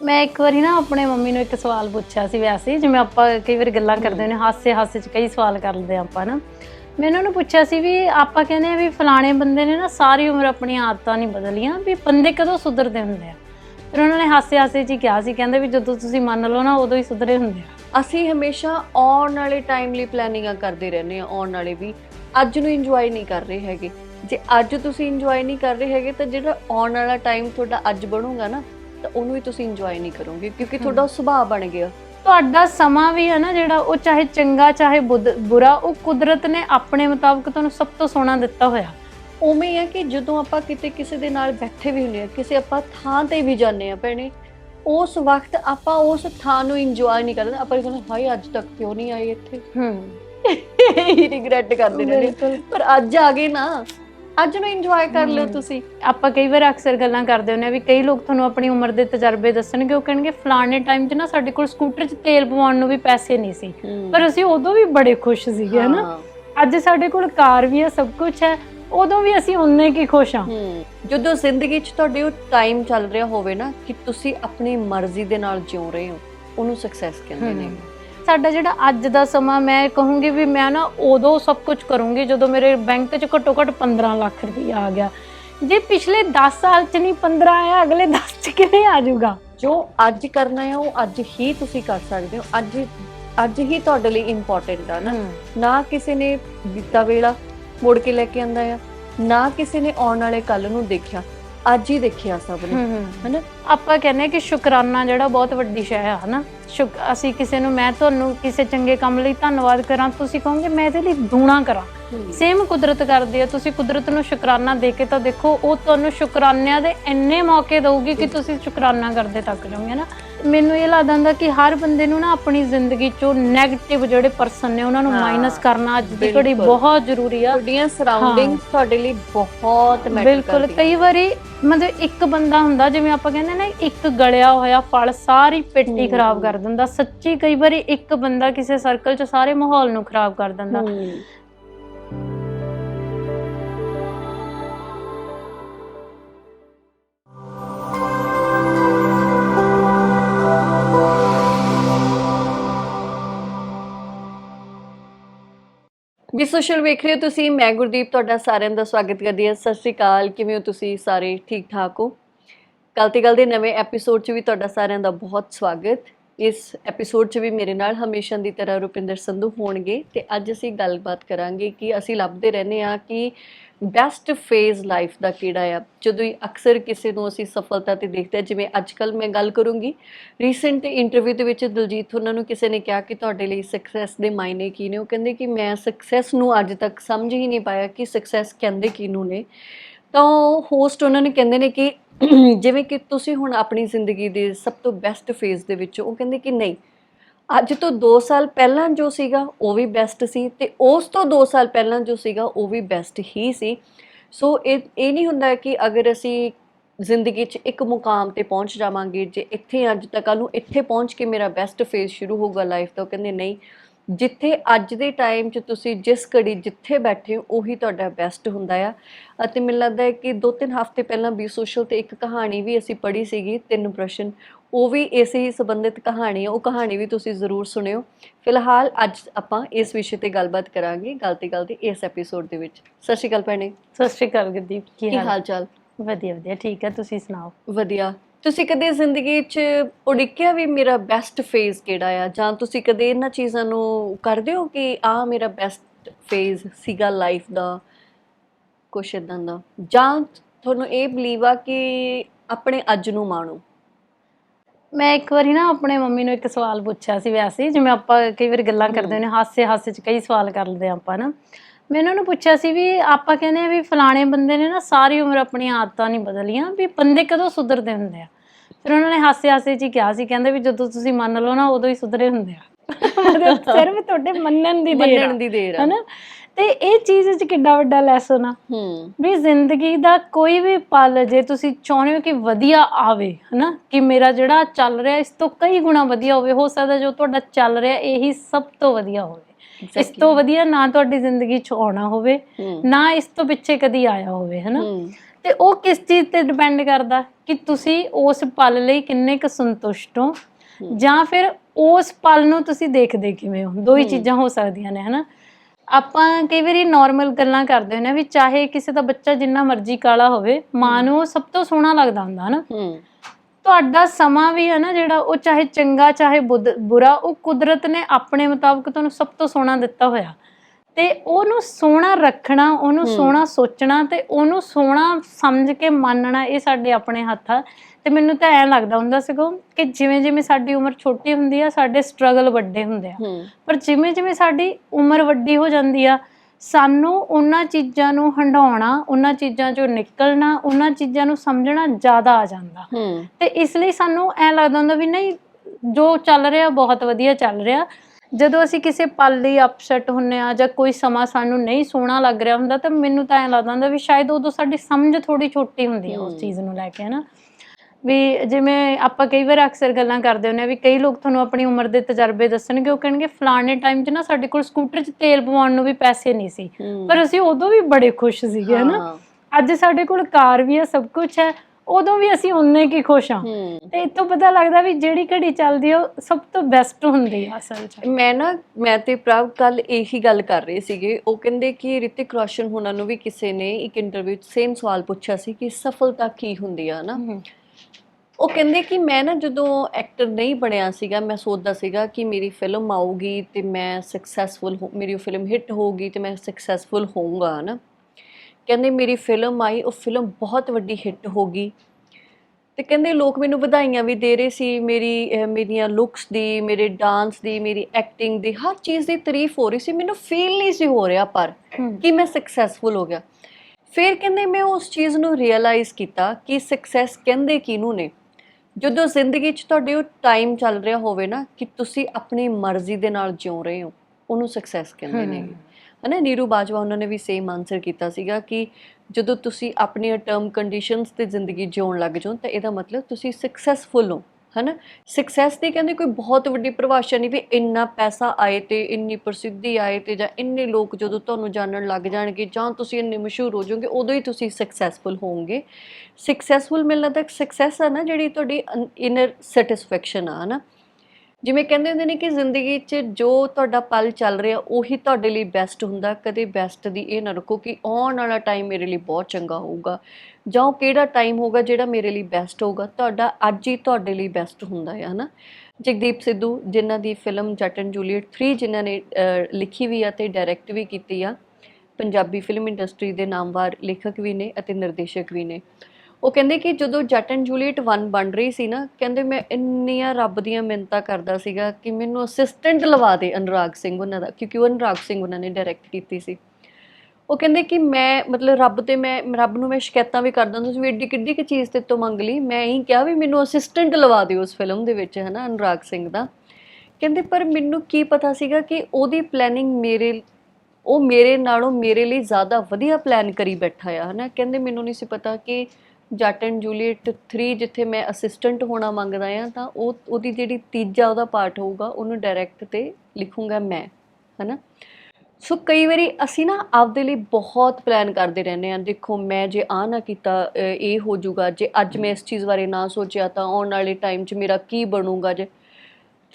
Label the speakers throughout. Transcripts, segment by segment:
Speaker 1: ਮੈਂ ਇੱਕ ਵਾਰੀ ਨਾ ਆਪਣੇ ਮੰਮੀ ਨੂੰ ਇੱਕ ਸਵਾਲ ਪੁੱਛਿਆ ਸੀ ਵੈਸੇ ਹੀ, ਜਿਵੇਂ ਆਪਾਂ ਕਈ ਵਾਰ ਗੱਲਾਂ ਕਰਦੇ ਨੇ ਹਾਸੇ ਹਾਸੇ 'ਚ ਕਈ ਸਵਾਲ ਕਰਦੇ ਹਾਂ ਆਪਾਂ ਨਾ। ਮੈਂ ਉਹਨਾਂ ਨੂੰ ਪੁੱਛਿਆ ਸੀ ਵੀ ਆਪਾਂ ਕਹਿੰਦੇ ਆ ਵੀ ਫਲਾਣੇ ਬੰਦੇ ਨੇ ਨਾ ਸਾਰੀ ਉਮਰ ਆਪਣੀਆਂ ਆਦਤਾਂ ਨਹੀਂ ਬਦਲੀਆਂ ਵੀ ਬੰਦੇ ਕਦੋਂ ਸੁਧਰਦੇ ਹੁੰਦੇ ਆ? ਫਿਰ ਉਹਨਾਂ ਨੇ ਹਾਸੇ ਹਾਸੇ 'ਚ ਹੀ ਕਿਹਾ ਸੀ ਕਹਿੰਦੇ ਵੀ ਜਦੋਂ ਤੁਸੀਂ ਮੰਨ ਲਓ ਨਾ ਉਦੋਂ ਹੀ ਸੁਧਰੇ ਹੁੰਦੇ ਆ।
Speaker 2: ਅਸੀਂ ਹਮੇਸ਼ਾ ਆਉਣ ਵਾਲੇ ਟਾਈਮ ਲਈ ਪਲੈਨਿੰਗਾਂ ਕਰਦੇ ਰਹਿੰਦੇ ਆ ਆਉਣ ਵਾਲੇ ਵੀ। ਅੱਜ ਨੂੰ ਇੰਜੋਏ ਨਹੀਂ ਕਰ ਰਹੇ ਹੈਗੇ। ਜੇ ਅੱਜ ਤੁਸੀਂ ਇੰਜੋਏ ਨਹੀਂ ਕਰ ਰਹੇ ਹੈਗੇ ਤਾਂ ਜਿਹੜਾ ਆਉਣ ਵਾਲਾ ਟਾਈਮ ਤੁਹਾਡਾ ਅੱਜ ਬਣੂਗਾ ਨਾ ਤਾਂ ਉਹਨੂੰ ਵੀ ਤੁਸੀਂ ਇੰਜੋਏ ਨਹੀਂ ਕਰੋਗੇ ਕਿਉਂਕਿ ਤੁਹਾਡਾ ਉਹ ਸੁਭਾਅ ਬਣ ਗਿਆ।
Speaker 1: ਤੁਹਾਡਾ ਸਮਾਂ ਵੀ ਹੈ ਨਾ ਜਿਹੜਾ ਉਹ ਚਾਹੇ ਚੰਗਾ ਚਾਹੇ ਬੁਰਾ ਉਹ ਕੁਦਰਤ ਨੇ ਆਪਣੇ ਮੁਤਾਬਕ ਤੁਹਾਨੂੰ ਸਭ ਤੋਂ ਸੋਹਣਾ ਦਿੱਤਾ ਹੋਇਆ।
Speaker 2: ਉਵੇਂ ਹੀ ਕਿ ਜਦੋਂ ਆਪਾਂ ਕਿਤੇ ਕਿਸੇ ਦੇ ਨਾਲ ਬੈਠੇ ਵੀ ਹੁੰਦੇ ਆ ਕਿਸੇ ਆਪਾਂ ਥਾਂ ਤੇ ਵੀ ਜਾਂਦੇ ਆ ਭੈਣੇ ਉਸ ਵਕਤ ਆਪਾਂ ਉਸ ਥਾਂ ਨੂੰ ਇੰਜੋਏ ਨਹੀਂ ਕਰਦੇ। ਆਪਾਂ ਕਹਿੰਦੇ ਹਾਏ ਅੱਜ ਤੱਕ ਕਿਉਂ ਨਹੀਂ ਆਏ ਇੱਥੇ?
Speaker 1: ਹੂੰ
Speaker 2: ਰਿਗਰੈਟ ਕਰਦੇ
Speaker 1: ਬਿਲਕੁਲ।
Speaker 2: ਪਰ ਅੱਜ ਆ ਗਏ ਨਾ ਅੱਜ ਨੂੰ ਇੰਜੋਏ ਕਰ ਲਿਓ। ਤੁਸੀਂ।
Speaker 1: ਆਪਾਂ ਕਈ ਵਾਰ ਅਕਸਰ ਗੱਲਾਂ ਕਰਦੇ ਹੁੰਦੇ ਆ ਵੀ ਕਈ ਲੋਕ ਤੁਹਾਨੂੰ ਆਪਣੀ ਉਮਰ ਦੇ ਤਜਰਬੇ ਦੱਸਣਗੇ। ਉਹ ਕਹਿਣਗੇ ਫਲਾਣੇ ਟਾਈਮ 'ਚ ਨਾ ਸਾਡੇ ਕੋਲ ਸਕੂਟਰ 'ਚ ਤੇਲ ਪਵਾਉਣ ਨੂੰ ਵੀ ਪੈਸੇ ਨਹੀਂ ਸੀ। ਪਰ ਅਸੀਂ ਉਦੋਂ ਵੀ ਬੜੇ ਖੁਸ਼ ਸੀਗੇ ਹਨਾ। ਅੱਜ ਸਾਡੇ ਕੋਲ ਕਾਰ ਵੀ ਹੈ ਸਭ ਕੁਝ ਹੈ। ਉਦੋਂ ਵੀ ਅਸੀਂ ਉਨੇ ਕੀ ਖੁਸ਼
Speaker 2: ਹਮ, ਜਦੋਂ ਜ਼ਿੰਦਗੀ 'ਚ ਤੁਹਾਡੇ ਉਹ ਟਾਈਮ ਚੱਲ ਰਿਹਾ ਹੋਵੇ ਨਾ ਕਿ ਤੁਸੀਂ ਆਪਣੀ ਮਰਜ਼ੀ ਦੇ ਨਾਲ ਜਿਉ ਰਹੇ ਹੋ ਉਹਨੂੰ ਸਕਸੈਸ ਕਹਿੰਦੇ ਨੇ।
Speaker 1: ਸਾਡਾ ਜਿਹੜਾ ਅੱਜ ਦਾ ਸਮਾਂ ਮੈਂ ਕਹੂੰਗੀ ਵੀ ਮੈਂ ਨਾ ਉਦੋਂ ਸਭ ਕੁਝ ਕਰੂੰਗੀ ਜਦੋਂ ਮੇਰੇ ਬੈਂਕ 'ਚ ਘੱਟੋ ਘੱਟ 15 ਲੱਖ ਰੁਪਏ ਆ ਗਿਆ। ਜੇ ਪਿਛਲੇ 10 ਸਾਲ 'ਚ ਨਹੀਂ 15 ਆਇਆ ਅਗਲੇ 10 'ਚ ਕਿਵੇਂ ਆ ਜਾਊਗਾ?
Speaker 2: ਜੋ ਅੱਜ ਕਰਨਾ ਹੈ ਉਹ ਅੱਜ ਹੀ ਤੁਸੀਂ ਕਰ ਸਕਦੇ ਹੋ। ਅੱਜ ਅੱਜ ਹੀ ਤੁਹਾਡੇ ਲਈ ਇੰਪੋਰਟੈਂਟ ਆ ਨਾ। ਨਾ ਕਿਸੇ ਨੇ ਬੀਤਾ ਵੇਲਾ ਮੁੜ ਕੇ ਲੈ ਕੇ ਆਂਦਾ ਆ। ਨਾ ਕਿਸੇ ਨੇ ਆਉਣ ਵਾਲੇ ਕੱਲ ਨੂੰ ਦੇਖਿਆ। ਅੱਜ ਹੀ ਦੇਖਿਆ ਸਭ ਨੇ। ਹਨਾ?
Speaker 1: ਆਪਾਂ ਕਹਿੰਦੇ ਕਿ ਸ਼ੁਕਰਾਨਾ ਜਿਹੜਾ ਬਹੁਤ ਵੱਡੀ ਸ਼ੈ ਹੈ ਹਨਾ? ਸ਼ੁਕ ਅਸੀਂ ਕਿਸੇ ਨੂੰ ਮੈਂ ਤੁਹਾਨੂੰ ਕਿਸੇ ਚੰਗੇ ਕੰਮ ਲਈ ਧੰਨਵਾਦ ਕਰਾਂ। ਤੁਸੀਂ ਕਹੋਗੇ ਮੈਂ ਇਹਦੇ ਲਈ ਦੂਣਾ ਕਰਾਂ। ਸੇਮ ਕੁਦਰਤ ਕਰਦੀ ਹੈ ਤੁਸੀਂ ਕੁਦਰਤ ਨੂੰ ਸ਼ੁਕਰਾਨਾ ਦੇ ਕੇ ਤਾਂ ਦੇਖੋ ਉਹ ਤੁਹਾਨੂੰ ਸ਼ੁਕਰਾਨਿਆਂ ਦੇ ਇੰਨੇ ਮੌਕੇ ਦਊਗੀ ਕਿ ਤੁਸੀਂ ਸ਼ੁਕਰਾਨਾ ਕਰਦੇ ਤੱਕ ਜਾਓਗੇ ਨਾ। ਮੈਨੂੰ ਇਹ ਲੱਗਦਾ ਹੁੰਦਾ ਕਿ ਹਰ ਬੰਦੇ ਨੂੰ ਨਾ ਆਪਣੀ ਜ਼ਿੰਦਗੀ ਚੋਂ 네ਗੇਟਿਵ ਜਿਹੜੇ ਪਰਸਨ ਨੇ ਉਹਨਾਂ ਨੂੰ
Speaker 2: ਹਾਂ,
Speaker 1: ਮਾਈਨਸ ਕਰਨਾ ਅੱਜ ਦੀ ਘੜੀ
Speaker 2: ਬਿਲਕੁਲ।
Speaker 1: ਬਹੁਤ ਜ਼ਰੂਰੀ ਆ।
Speaker 2: ਤੁਹਾਡੀਆਂ ਸਰਾਊਂਡਿੰਗਸ ਤੁਹਾਡੇ ਲਈ ਬਹੁਤ ਮੈਟਰ
Speaker 1: ਬਿਲਕੁਲ। ਕਈ ਵਾਰੀ ਮਤਲਬ ਇੱਕ ਬੰਦਾ ਹੁੰਦਾ ਜਿਵੇਂ ਆਪਾਂ ਕਹਿੰਦੇ ਨਾ ਇੱਕ ਗਲਿਆ ਹੋਇਆ ਫਲ ਸਾਰੀ ਪੇਟੀ। ਖਰਾਬ ਕਰ ਦਿੰਦਾ। ਸੱਚੀ ਕਈ ਵਾਰੀ ਇੱਕ ਬੰਦਾ ਕਿਸੇ ਸਰਕਲ 'ਚ ਸਾਰੇ ਮਾਹੌਲ ਨੂੰ ਖਰਾਬ ਕਰ ਦਿੰਦਾ।
Speaker 2: ਵੀ ਸੋਸ਼ਲ ਵੇਖ ਰਹੇ ਹੋ ਤੁਸੀਂ, ਮੈਂ ਗੁਰਦੀਪ ਤੁਹਾਡਾ ਸਾਰਿਆਂ ਦਾ ਸਵਾਗਤ ਕਰਦੀ ਹਾਂ। ਸਤਿ ਸ਼੍ਰੀ ਅਕਾਲ, ਕਿਵੇਂ ਹੋ ਤੁਸੀਂ ਸਾਰੇ? ਠੀਕ ਠਾਕ ਹੋ? ਕੱਲ ਤੇ ਕੱਲ ਦੇ ਨਵੇਂ ਐਪੀਸੋਡ 'ਚ ਵੀ ਤੁਹਾਡਾ ਸਾਰਿਆਂ ਦਾ ਬਹੁਤ ਸਵਾਗਤ। ਇਸ ਐਪੀਸੋਡ 'ਚ ਵੀ ਮੇਰੇ ਨਾਲ ਹਮੇਸ਼ਾ ਦੀ ਤਰ੍ਹਾਂ ਰੁਪਿੰਦਰ ਸੰਧੂ ਹੋਣਗੇ ਤੇ ਅੱਜ ਅਸੀਂ ਗੱਲਬਾਤ ਕਰਾਂਗੇ ਕਿ ਅਸੀਂ ਲੱਭਦੇ ਰਹਿੰਦੇ ਆ ਕਿ ਬੈਸਟ ਫੇਜ਼ ਲਾਈਫ ਦਾ ਕਿਹੜਾ ਆ। ਜਦੋਂ ਹੀ ਅਕਸਰ ਕਿਸੇ ਨੂੰ ਅਸੀਂ ਸਫਲਤਾ ਤੇ ਦੇਖਦੇ ਹਾਂ, ਜਿਵੇਂ ਅੱਜ ਕੱਲ ਮੈਂ ਗੱਲ ਕਰੂੰਗੀ ਰੀਸੈਂਟ ਇੰਟਰਵਿਊ ਦੇ ਵਿੱਚ ਦਲਜੀਤ ਉਹਨਾਂ ਨੂੰ ਕਿਸੇ ਨੇ ਕਿਹਾ ਕਿ ਤੁਹਾਡੇ ਲਈ ਸਕਸੈਸ ਦੇ ਮਾਇਨੇ ਕੀ ਨੇ? ਉਹ ਕਹਿੰਦੇ ਕਿ ਮੈਂ ਸਕਸੈਸ ਨੂੰ ਅੱਜ ਤੱਕ ਸਮਝ ਹੀ ਨਹੀਂ ਪਾਇਆ ਕਿ ਸਕਸੈਸ ਕਹਿੰਦੇ ਕਿਹਨੂੰ ਨੇ। ਤਾਂ ਹੋਸਟ ਉਹਨਾਂ ਨੇ ਕਹਿੰਦੇ ਨੇ ਕਿ ਜਿਵੇਂ ਕਿ ਤੁਸੀਂ ਹੁਣ ਆਪਣੀ ਜ਼ਿੰਦਗੀ ਦੇ ਸਭ ਤੋਂ ਬੈਸਟ ਫੇਜ਼ ਦੇ ਵਿੱਚ ਉਹ ਕਹਿੰਦੇ ਕਿ ਨਹੀਂ, ਅੱਜ ਤੋਂ 2 ਸਾਲ ਪਹਿਲਾਂ ਜੋ ਸੀਗਾ, ਉਹ ਵੀ ਬੈਸਟ ਸੀ ਤੇ ਉਸ ਤੋਂ 2 ਸਾਲ ਪਹਿਲਾਂ ਜੋ ਸੀਗਾ, ਉਹ ਵੀ ਬੈਸਟ ਹੀ ਸੀ। ਸੋ ਇਹ ਇਹ ਨਹੀਂ ਹੁੰਦਾ ਕਿ ਅਗਰ ਅਸੀਂ ਜ਼ਿੰਦਗੀ 'ਚ ਇੱਕ ਮੁਕਾਮ ਤੇ ਪਹੁੰਚ ਜਾਵਾਂਗੇ, ਜੇ ਇੱਥੇ ਅੱਜ ਤੱਕ ਨੂੰ ਇੱਥੇ ਪਹੁੰਚ ਕੇ ਮੇਰਾ ਬੈਸਟ ਫੇਜ਼ ਸ਼ੁਰੂ ਹੋਊਗਾ ਲਾਈਫ ਦਾ, ਉਹ ਕਹਿੰਦੇ ਨਹੀਂ। ਜਿੱਥੇ ਅੱਜ ਦੇ ਟਾਈਮ 'ਚ ਤੁਸੀਂ ਜਿਸ ਘੜੀ ਜਿੱਥੇ ਬੈਠੇ ਹੋ ਉਹੀ ਤੁਹਾਡਾ ਬੈਸਟ ਹੁੰਦਾ ਆ। ਅਤੇ ਮੈਨੂੰ ਲੱਗਦਾ ਹੈ ਕਿ ਦੋ ਤਿੰਨ ਹਫ਼ਤੇ ਪਹਿਲਾਂ ਵੀ ਸੋਸ਼ਲ ਤੇ ਇੱਕ ਕਹਾਣੀ ਵੀ ਅਸੀਂ ਪੜ੍ਹੀ ਸੀਗੀ ਤਿੰਨ ਪ੍ਰਸ਼ਨ। ਉਹ ਵੀ ਇਸੇ ਹੀ ਸੰਬੰਧਿਤ ਕਹਾਣੀ ਹੈ ਉਹ ਕਹਾਣੀ ਵੀ ਤੁਸੀਂ ਜ਼ਰੂਰ ਸੁਣਿਓ। ਫਿਲਹਾਲ ਅੱਜ ਆਪਾਂ ਇਸ ਵਿਸ਼ੇ ਤੇ ਗੱਲਬਾਤ ਕਰਾਂਗੇ ਗੱਲ ਤੇ ਗੱਲ ਤੇ ਇਸ ਐਪੀਸੋਡ ਦੇ ਵਿੱਚ। ਸਤਿ ਸ਼੍ਰੀ ਅਕਾਲ ਭੈਣੇ।
Speaker 1: ਸਤਿ ਸ਼੍ਰੀ ਅਕਾਲ ਗੁਰਦੀਪ ਕੀ ਹਾਲ?
Speaker 2: ਚਾਲ?
Speaker 1: ਵਧੀਆ ਵਧੀਆ ਠੀਕ ਹੈ ਤੁਸੀਂ ਸੁਣਾਓ?
Speaker 2: ਵਧੀਆ। ਤੁਸੀਂ ਕਦੇ ਜ਼ਿੰਦਗੀ 'ਚ ਉਡੀਕਿਆ ਵੀ ਮੇਰਾ ਬੈਸਟ ਫੇਜ਼ ਕਿਹੜਾ ਆ? ਜਾਂ ਤੁਸੀਂ ਕਦੇ ਇਹਨਾਂ ਚੀਜ਼ਾਂ ਨੂੰ ਕਰਦੇ ਹੋ ਕਿ ਆ ਮੇਰਾ ਬੈਸਟ ਫੇਜ਼ ਸੀਗਾ ਲਾਈਫ ਦਾ? ਕੁਛ ਇਦਾਂ ਦਾ। ਜਾਂ ਤੁਹਾਨੂੰ ਇਹ ਬਲੀਵ ਆ ਕਿ ਆਪਣੇ ਅੱਜ ਨੂੰ ਮਾਣੋ?
Speaker 1: ਮੈਂ ਇੱਕ ਵਾਰੀ ਨਾ ਆਪਣੇ ਮੰਮੀ ਨੂੰ ਇੱਕ ਸਵਾਲ ਪੁੱਛਿਆ ਸੀ ਵੈਸੇ ਜਿਵੇਂ ਆਪਾਂ ਕਈ ਵਾਰ ਗੱਲਾਂ ਕਰਦੇ ਹੁੰਦੇ ਹਾਂ ਹਾਸੇ ਹਾਸੇ 'ਚ ਕਈ ਸਵਾਲ ਕਰਦੇ ਹਾਂ ਆਪਾਂ ਨਾ। ਮੈਂ ਉਹਨਾਂ ਨੂੰ ਪੁੱਛਿਆ ਸੀ ਵੀ ਆਪਾਂ ਕਹਿੰਦੇ ਆ ਵੀ ਫਲਾਣੇ ਬੰਦੇ ਨੇ ਨਾ ਸਾਰੀ ਉਮਰ ਆਪਣੀਆਂ ਆਦਤਾਂ ਨਹੀਂ ਬਦਲੀਆਂ ਵੀ ਬੰਦੇ ਕਦੋਂ ਸੁਧਰਦੇ ਹੁੰਦੇ ਆ? ਫਿਰ ਉਹਨਾਂ ਨੇ ਹਾਸੇ ਹਾਸੇ 'ਚ ਹੀ ਕਿਹਾ ਸੀ ਕਹਿੰਦੇ ਵੀ ਜਦੋਂ ਤੁਸੀਂ ਮੰਨ ਲਓ ਨਾ ਉਦੋਂ ਹੀ ਸੁਧਰੇ ਹੁੰਦੇ ਆ। ਮਤਲਬ ਸਿਰਫ ਤੁਹਾਡੇ ਮੰਨਣ ਦੀ ਦੇਰ
Speaker 2: ਮੰਨਣ ਦੀ ਦੇਰ ਆ।
Speaker 1: ਹਨਾ? ਤੇ ਇਹ ਚੀਜ਼ 'ਚ ਕਿੱਡਾ ਵੱਡਾ ਲੈਸਨ ਆ।
Speaker 2: ਹੂੰ।
Speaker 1: ਵੀ ਜ਼ਿੰਦਗੀ ਦਾ ਕੋਈ ਵੀ ਪਲ ਜੇ ਤੁਸੀਂ ਚਾਹੁੰਦੇ ਹੋ ਕਿ ਵਧੀਆ ਆਵੇ ਹਨਾ? ਕਿ ਮੇਰਾ ਜਿਹੜਾ ਚੱਲ ਰਿਹਾ ਇਸ ਤੋਂ ਕਈ ਗੁਣਾ ਵਧੀਆ ਹੋਵੇ ਹੋ ਸਕਦਾ ਜੋ ਤੁਹਾਡਾ ਚੱਲ ਰਿਹਾ ਇਹੀ ਸਭ ਤੋਂ ਵਧੀਆ ਹੋਵੇ। ਇਸ ਤੋਂ ਵਧੀਆ ਨਾ ਤੁਹਾਡੀ ਜ਼ਿੰਦਗੀ 'ਚ ਆਉਣਾ ਹੋਵੇ ਨਾ ਇਸ ਤੋਂ ਪਿੱਛੇ ਕਦੀ ਆਇਆ ਹੋਵੇ ਹਨਾ? ਤੇ ਉਹ ਕਿਸ ਚੀਜ਼ ਤੇ ਡਿਪੈਂਡ ਕਰਦਾ? ਕਿ ਤੁਸੀਂ ਉਸ ਪਲ ਲਈ ਕਿੰਨੇ ਕੁ ਸੰਤੁਸ਼ਟ ਹੋ? ਜਾਂ ਫਿਰ ਉਸ ਪਲ ਨੂੰ ਤੁਸੀਂ ਦੇਖਦੇ ਕਿਵੇਂ ਹੋ? ਦੋ ਹੀ। ਚੀਜ਼ਾਂ ਹੋ ਸਕਦੀਆਂ ਨੇ ਹਨਾ? ਆਪਾਂ ਕਈ ਵਾਰੀ ਨਾਰਮਲ ਗੱਲਾਂ ਕਰਦੇ ਆ ਵੀ ਚਾਹੇ ਕਿਸੇ ਦਾ ਬੱਚਾ ਜਿੰਨਾ ਮਰਜ਼ੀ ਕਾਲਾ ਹੋਵੇ ਮਾਂ ਨੂੰ ਸਭ ਤੋਂ ਸੋਹਣਾ ਲੱਗਦਾ ਹੁੰਦਾ ਹਨਾ? ਤੁਹਾਡਾ ਸਮਾਂ ਵੀ ਹੈ ਨਾ ਜਿਹੜਾ ਉਹ ਚਾਹੇ ਚੰਗਾ ਚਾਹੇ ਬੁਰਾ ਉਹ ਕੁਦਰਤ ਨੇ ਆਪਣੇ ਮੁਤਾਬਕ ਤੁਹਾਨੂੰ ਸਭ ਤੋਂ ਸੋਹਣਾ ਦਿੱਤਾ ਹੋਇਆ। ਤੇ ਉਹਨੂੰ ਸੋਹਣਾ ਰੱਖਣਾ ਉਹਨੂੰ। ਸੋਹਣਾ ਸੋਚਣਾ ਤੇ ਉਹਨੂੰ ਸੋਹਣਾ ਸਮਝ ਕੇ ਮੰਨਣਾ ਇਹ ਸਾਡੇ ਆਪਣੇ ਹੱਥ ਆ। ਤੇ ਮੈਨੂੰ ਤਾਂ ਐਂ ਲੱਗਦਾ ਹੁੰਦਾ ਸੀਗਾ ਕਿ ਜਿਵੇਂ ਜਿਵੇਂ ਸਾਡੀ ਉਮਰ ਛੋਟੀ ਹੁੰਦੀ ਆ ਸਾਡੇ ਸਟਰਗਲ ਵੱਡੇ ਹੁੰਦੇ ਆ। ਪਰ ਜਿਵੇਂ ਜਿਵੇਂ ਸਾਡੀ ਉਮਰ ਵੱਡੀ ਹੋ ਜਾਂਦੀ ਆ ਸਾਨੂੰ ਉਹਨਾਂ ਚੀਜ਼ਾਂ ਨੂੰ ਹੰਡਾਉਣਾ ਉਹਨਾਂ ਚੀਜ਼ਾਂ ਚੋਂ ਨਿਕਲਣਾ ਉਹਨਾਂ ਚੀਜ਼ਾਂ ਨੂੰ ਸਮਝਣਾ ਜ਼ਿਆਦਾ ਆ ਜਾਂਦਾ।
Speaker 2: ਹੂੰ।
Speaker 1: ਤੇ ਇਸ ਲਈ ਸਾਨੂੰ ਐ ਲੱਗਦਾ ਹੁੰਦਾ ਵੀ ਨਹੀਂ ਜੋ ਚੱਲ ਰਿਹਾ ਬਹੁਤ ਵਧੀਆ ਚੱਲ ਰਿਹਾ। ਜਦੋਂ ਅਸੀਂ ਕਿਸੇ ਪਲ ਲਈ ਅਪਸੈਟ ਹੁੰਨੇ ਆ ਜਾਂ ਕੋਈ ਸਮਾਂ ਸਾਨੂੰ ਨਹੀਂ ਸੋਹਣਾ ਲੱਗ ਰਿਹਾ ਹੁੰਦਾ ਤਾਂ ਮੈਨੂੰ ਤਾਂ ਐ ਲੱਗਦਾ ਹੁੰਦਾ ਵੀ ਸ਼ਾਇਦ ਉਦੋਂ ਸਾਡੀ ਸਮਝ ਥੋੜੀ ਛੋਟੀ ਹੁੰਦੀ ਆ ਉਸ। ਚੀਜ਼ ਨੂੰ ਲੈ ਕੇ ਹਨਾ? ਵੀ ਜਿਵੇਂ ਆਪਾਂ ਕਈ ਵਾਰ ਅਕਸਰ ਗੱਲਾਂ ਕਰਦੇ ਹੁੰਨੇ ਆ ਵੀ ਕਈ ਲੋਕ ਤੁਹਾਨੂੰ ਆਪਣੀ ਉਮਰ ਦੇ ਤਜਰਬੇ ਦੱਸਣਗੇ ਉਹ ਕਹਿਣਗੇ ਫਲਾਣੇ ਟਾਈਮ 'ਚ ਨਾ ਸਾਡੇ ਕੋਲ ਸਕੂਟਰ 'ਚ ਤੇਲ ਪਵਾਉਣ ਨੂੰ ਵੀ ਪੈਸੇ ਨਹੀਂ ਸੀ। ਪਰ ਅਸੀਂ ਉਦੋਂ ਵੀ ਬੜੇ ਖੁਸ਼ ਸੀਗੇ ਹਨਾ। ਅੱਜ ਸਾਡੇ ਕੋਲ ਕਾਰ ਵੀ ਹੈ ਸਭ ਕੁਝ ਹੈ ਉਦੋਂ ਵੀ ਅਸੀਂ ਉਨੇ ਕੀ ਖੁਸ਼ ਹਾਂ। ਤੇ ਇਤੋਂ ਪਤਾ ਲੱਗਦਾ ਵੀ ਜਿਹੜੀ ਘੜੀ ਚੱਲਦੀ ਉਹ ਸਭ ਤੋਂ ਬੈਸਟ ਹੁੰਦੀ ਆ ਅਸਲ 'ਚ।
Speaker 2: ਮੈਂ ਨਾ ਮੈਂ ਤੇ ਪ੍ਰਭ ਕੱਲ ਇਹੀ ਗੱਲ ਕਰ ਰਹੇ ਸੀਗੇ ਉਹ ਕਹਿੰਦੇ ਕਿ ਰਿਤਿਕ ਰੋਸ਼ਨ ਹੁਣਾਂ ਨੂੰ ਵੀ ਕਿਸੇ ਨੇ ਇੱਕ ਇੰਟਰਵਿਊ 'ਚ ਸੇਮ ਸਵਾਲ ਪੁੱਛਿਆ ਸੀ ਕਿ ਸਫਲਤਾ ਕੀ ਹੁੰਦੀ ਆ ਨਾ ਉਹ ਕਹਿੰਦੇ ਕਿ ਮੈਂ ਨਾ ਜਦੋਂ ਐਕਟਰ ਨਹੀਂ ਬਣਿਆ ਸੀਗਾ ਮੈਂ ਸੋਚਦਾ ਸੀਗਾ ਕਿ ਮੇਰੀ ਫਿਲਮ ਆਊਗੀ ਤੇ ਮੈਂ ਸਕਸੈਸਫੁਲ ਮੇਰੀ ਉਹ ਫਿਲਮ ਹਿੱਟ ਹੋਊਗੀ ਤੇ ਮੈਂ ਸਕਸੈਸਫੁਲ ਹੋਊਂਗਾ ਨਾ ਕਹਿੰਦੇ ਮੇਰੀ ਫਿਲਮ ਆਈ ਉਹ ਫਿਲਮ ਬਹੁਤ ਵੱਡੀ ਹਿੱਟ ਹੋ ਗਈ। ਤੇ ਕਹਿੰਦੇ ਲੋਕ ਮੈਨੂੰ ਵਧਾਈਆਂ ਵੀ ਦੇ ਰਹੇ ਸੀ ਮੇਰੀ ਮੇਰੀਆਂ ਲੁੱਕਸ ਦੀ ਮੇਰੇ ਡਾਂਸ ਦੀ ਮੇਰੀ ਐਕਟਿੰਗ ਦੀ ਹਰ ਚੀਜ਼ ਦੀ ਤਾਰੀਫ ਹੋ ਰਹੀ ਸੀ। ਮੈਨੂੰ ਫੀਲ ਨਹੀਂ ਸੀ ਹੋ ਰਿਹਾ ਪਰ ਕਿ ਮੈਂ ਸਕਸੈਸਫੁਲ ਹੋ ਗਿਆ। ਫਿਰ ਕਹਿੰਦੇ ਮੈਂ ਉਸ ਚੀਜ਼ ਨੂੰ ਰਿਅਲਾਈਜ਼ ਕੀਤਾ ਕਿ ਸਕਸੈਸ ਕਹਿੰਦੇ ਕਿਹਨੂੰ ਨੇ? ਜਦੋਂ ਜ਼ਿੰਦਗੀ 'ਚ ਤੁਹਾਡੇ ਉਹ ਟਾਈਮ ਚੱਲ ਰਿਹਾ ਹੋਵੇ ਨਾ ਕਿ ਤੁਸੀਂ ਆਪਣੀ ਮਰਜ਼ੀ ਦੇ ਨਾਲ ਜਿਉ ਰਹੇ ਹੋ ਉਹਨੂੰ ਸਕਸੈਸ ਕਹਿੰਦੇ ਨੇ। ਹਨਾ ਨੀਰੂ ਬਾਜਵਾ ਉਹਨਾਂ ਨੇ ਵੀ ਸੇਮ ਆਨਸਰ ਕੀਤਾ ਸੀਗਾ ਕਿ ਜਦੋਂ ਤੁਸੀਂ ਆਪਣੀਆਂ ਟਰਮ ਕੰਡੀਸ਼ਨਸ ਤੇ ਜ਼ਿੰਦਗੀ ਜਿਉਣ ਲੱਗ ਜਾਓ ਤਾਂ ਇਹਦਾ ਮਤਲਬ ਤੁਸੀਂ ਸਕਸੈਸਫੁਲ ਹੋ। ਹਨਾ? ਸਕਸੈਸ ਦੀ ਕਹਿੰਦੇ ਕੋਈ ਬਹੁਤ ਵੱਡੀ ਪਰਿਭਾਸ਼ਾ ਨਹੀਂ ਵੀ ਇੰਨਾ ਪੈਸਾ ਆਏ ਤੇ, ਇੰਨੀ ਪ੍ਰਸਿੱਧੀ ਆਏ ਤੇ ਜਾਂ ਇੰਨੇ ਲੋਕ ਜਦੋਂ ਤੁਹਾਨੂੰ ਜਾਣਨ ਲੱਗ ਜਾਣਗੇ ਜਾਂ ਤੁਸੀਂ ਇੰਨੇ ਮਸ਼ਹੂਰ ਹੋ ਜਾਓਗੇ, ਉਦੋਂ ਹੀ ਤੁਸੀਂ ਸਕਸੈਸਫੁਲ ਹੋਵੋਗੇ। ਸਕਸੈਸਫੁਲ ਮਿਲਣਾ ਤਾਂ ਸਕਸੈਸ ਆ ਨਾ ਜਿਹੜੀ ਤੁਹਾਡੀ ਇਨਰ ਸੈਟੀਸਫੈਕਸ਼ਨ ਆ ਨਾ ਜਿਵੇਂ ਕਹਿੰਦੇ ਹੁੰਦੇ ਨੇ ਕਿ ਜ਼ਿੰਦਗੀ 'ਚ ਜੋ ਤੁਹਾਡਾ ਪਲ ਚੱਲ ਰਿਹਾ, ਉਹੀ ਤੁਹਾਡੇ ਲਈ ਬੈਸਟ ਹੁੰਦਾ। ਕਦੇ ਬੈਸਟ ਦੀ ਇਹ ਨਾ ਰੱਖੋ ਕਿ ਆਉਣ ਵਾਲਾ ਟਾਈਮ ਮੇਰੇ ਲਈ ਬਹੁਤ ਚੰਗਾ ਹੋਊਗਾ। ਜਾਂ ਉਹ ਕਿਹੜਾ ਟਾਈਮ ਹੋਊਗਾ ਜਿਹੜਾ ਮੇਰੇ ਲਈ ਬੈਸਟ ਹੋਊਗਾ? ਤੁਹਾਡਾ ਅੱਜ ਹੀ ਤੁਹਾਡੇ ਲਈ ਬੈਸਟ ਹੁੰਦਾ ਹੈ ਹਨਾ? ਜਗਦੀਪ ਸਿੱਧੂ, ਜਿਨ੍ਹਾਂ ਦੀ ਫਿਲਮ ਜੱਟ ਐਂਡ ਜੂਲੀਅਟ 3 ਜਿਨ੍ਹਾਂ ਨੇ ਲਿਖੀ ਵੀ ਆ ਤੇ ਡਾਇਰੈਕਟ ਵੀ ਕੀਤੀ ਆ। ਪੰਜਾਬੀ ਫਿਲਮ ਇੰਡਸਟਰੀ ਦੇ ਨਾਮਵਾਰ ਲੇਖਕ ਵੀ ਨੇ ਅਤੇ ਨਿਰਦੇਸ਼ਕ ਵੀ ਨੇ। ਉਹ ਕਹਿੰਦੇ ਕਿ ਜਦੋਂ ਜੱਟ ਐਂਡ ਜੂਲੀਅਟ 1 ਬਣ ਰਹੀ ਸੀ ਨਾ, ਕਹਿੰਦੇ ਮੈਂ ਇੰਨੀਆਂ ਰੱਬ ਦੀਆਂ ਮਿੰਨਤਾਂ ਕਰਦਾ ਸੀਗਾ ਕਿ ਮੈਨੂੰ ਅਸਿਸਟੈਂਟ ਲਵਾ ਦੇ ਅਨੁਰਾਗ ਸਿੰਘ ਉਹਨਾਂ ਦਾ, ਕਿਉਂਕਿ ਉਹ ਅਨੁਰਾਗ ਸਿੰਘ ਉਹਨਾਂ ਨੇ ਡਾਇਰੈਕਟ ਕੀਤੀ ਸੀ। ਉਹ ਕਹਿੰਦੇ ਕਿ ਮੈਂ ਮਤਲਬ ਰੱਬ ਤੇ ਮੈਂ, ਰੱਬ ਨੂੰ ਮੈਂ ਸ਼ਿਕਾਇਤਾਂ ਵੀ ਕਰਦਾ ਹੁੰਦਾ ਸੀ, ਵੀ ਏਡੀ ਕਿੱਡੀ ਕਿ ਚੀਜ਼ ਤੇ ਤੋਂ ਮੰਗ ਲਈ। ਮੈਂ ਇਹੀ ਕਿਹਾ ਵੀ ਮੈਨੂੰ ਅਸਿਸਟੈਂਟ ਲਵਾ ਦਿਓ ਉਸ ਫਿਲਮ ਦੇ ਵਿੱਚ, ਹਨਾ, ਅਨੁਰਾਗ ਸਿੰਘ ਦਾ। ਕਹਿੰਦੇ ਪਰ ਮੈਨੂੰ ਕੀ ਪਤਾ ਸੀਗਾ ਕਿ ਉਹਦੀ ਪਲੈਨਿੰਗ ਮੇਰੇ, ਉਹ ਮੇਰੇ ਨਾਲੋਂ ਮੇਰੇ ਲਈ ਜ਼ਿਆਦਾ ਵਧੀਆ ਪਲਾਨ ਕਰੀ ਬੈਠਾ ਆ, ਹਨਾ। ਕਹਿੰਦੇ ਮੈਨੂੰ ਨਹੀਂ ਸੀ ਪਤਾ ਕਿ ਜੱਟ ਐਂਡ ਜੂਲੀਅਟ 3 ਜਿੱਥੇ ਮੈਂ ਅਸਿਸਟੈਂਟ ਹੋਣਾ ਮੰਗਦਾ ਆ, ਤਾਂ ਉਹ, ਉਹਦੀ ਜਿਹੜੀ ਤੀਜਾ ਉਹਦਾ ਪਾਰਟ ਹੋਊਗਾ, ਉਹਨੂੰ ਡਾਇਰੈਕਟ ਤੇ ਲਿਖੂੰਗਾ ਮੈਂ, ਹਨਾ? ਸੋ ਕਈ ਵਾਰੀ ਅਸੀਂ ਨਾ ਆਪਦੇ ਲਈ ਬਹੁਤ ਪਲਾਨ ਕਰਦੇ ਰਹਿੰਦੇ ਹਾਂ ਦੇਖੋ ਮੈਂ ਜੇ ਆ ਨਾ ਕੀਤਾ ਇਹ ਹੋ ਜਾਊਗਾ, ਜੇ ਅੱਜ ਮੈਂ ਇਸ ਚੀਜ਼ ਬਾਰੇ ਨਾ ਸੋਚਿਆ, ਤਾਂ ਆਉਣ ਵਾਲੇ ਟਾਈਮ 'ਚ ਮੇਰਾ ਕੀ ਬਣੂਗਾ ਜੇ?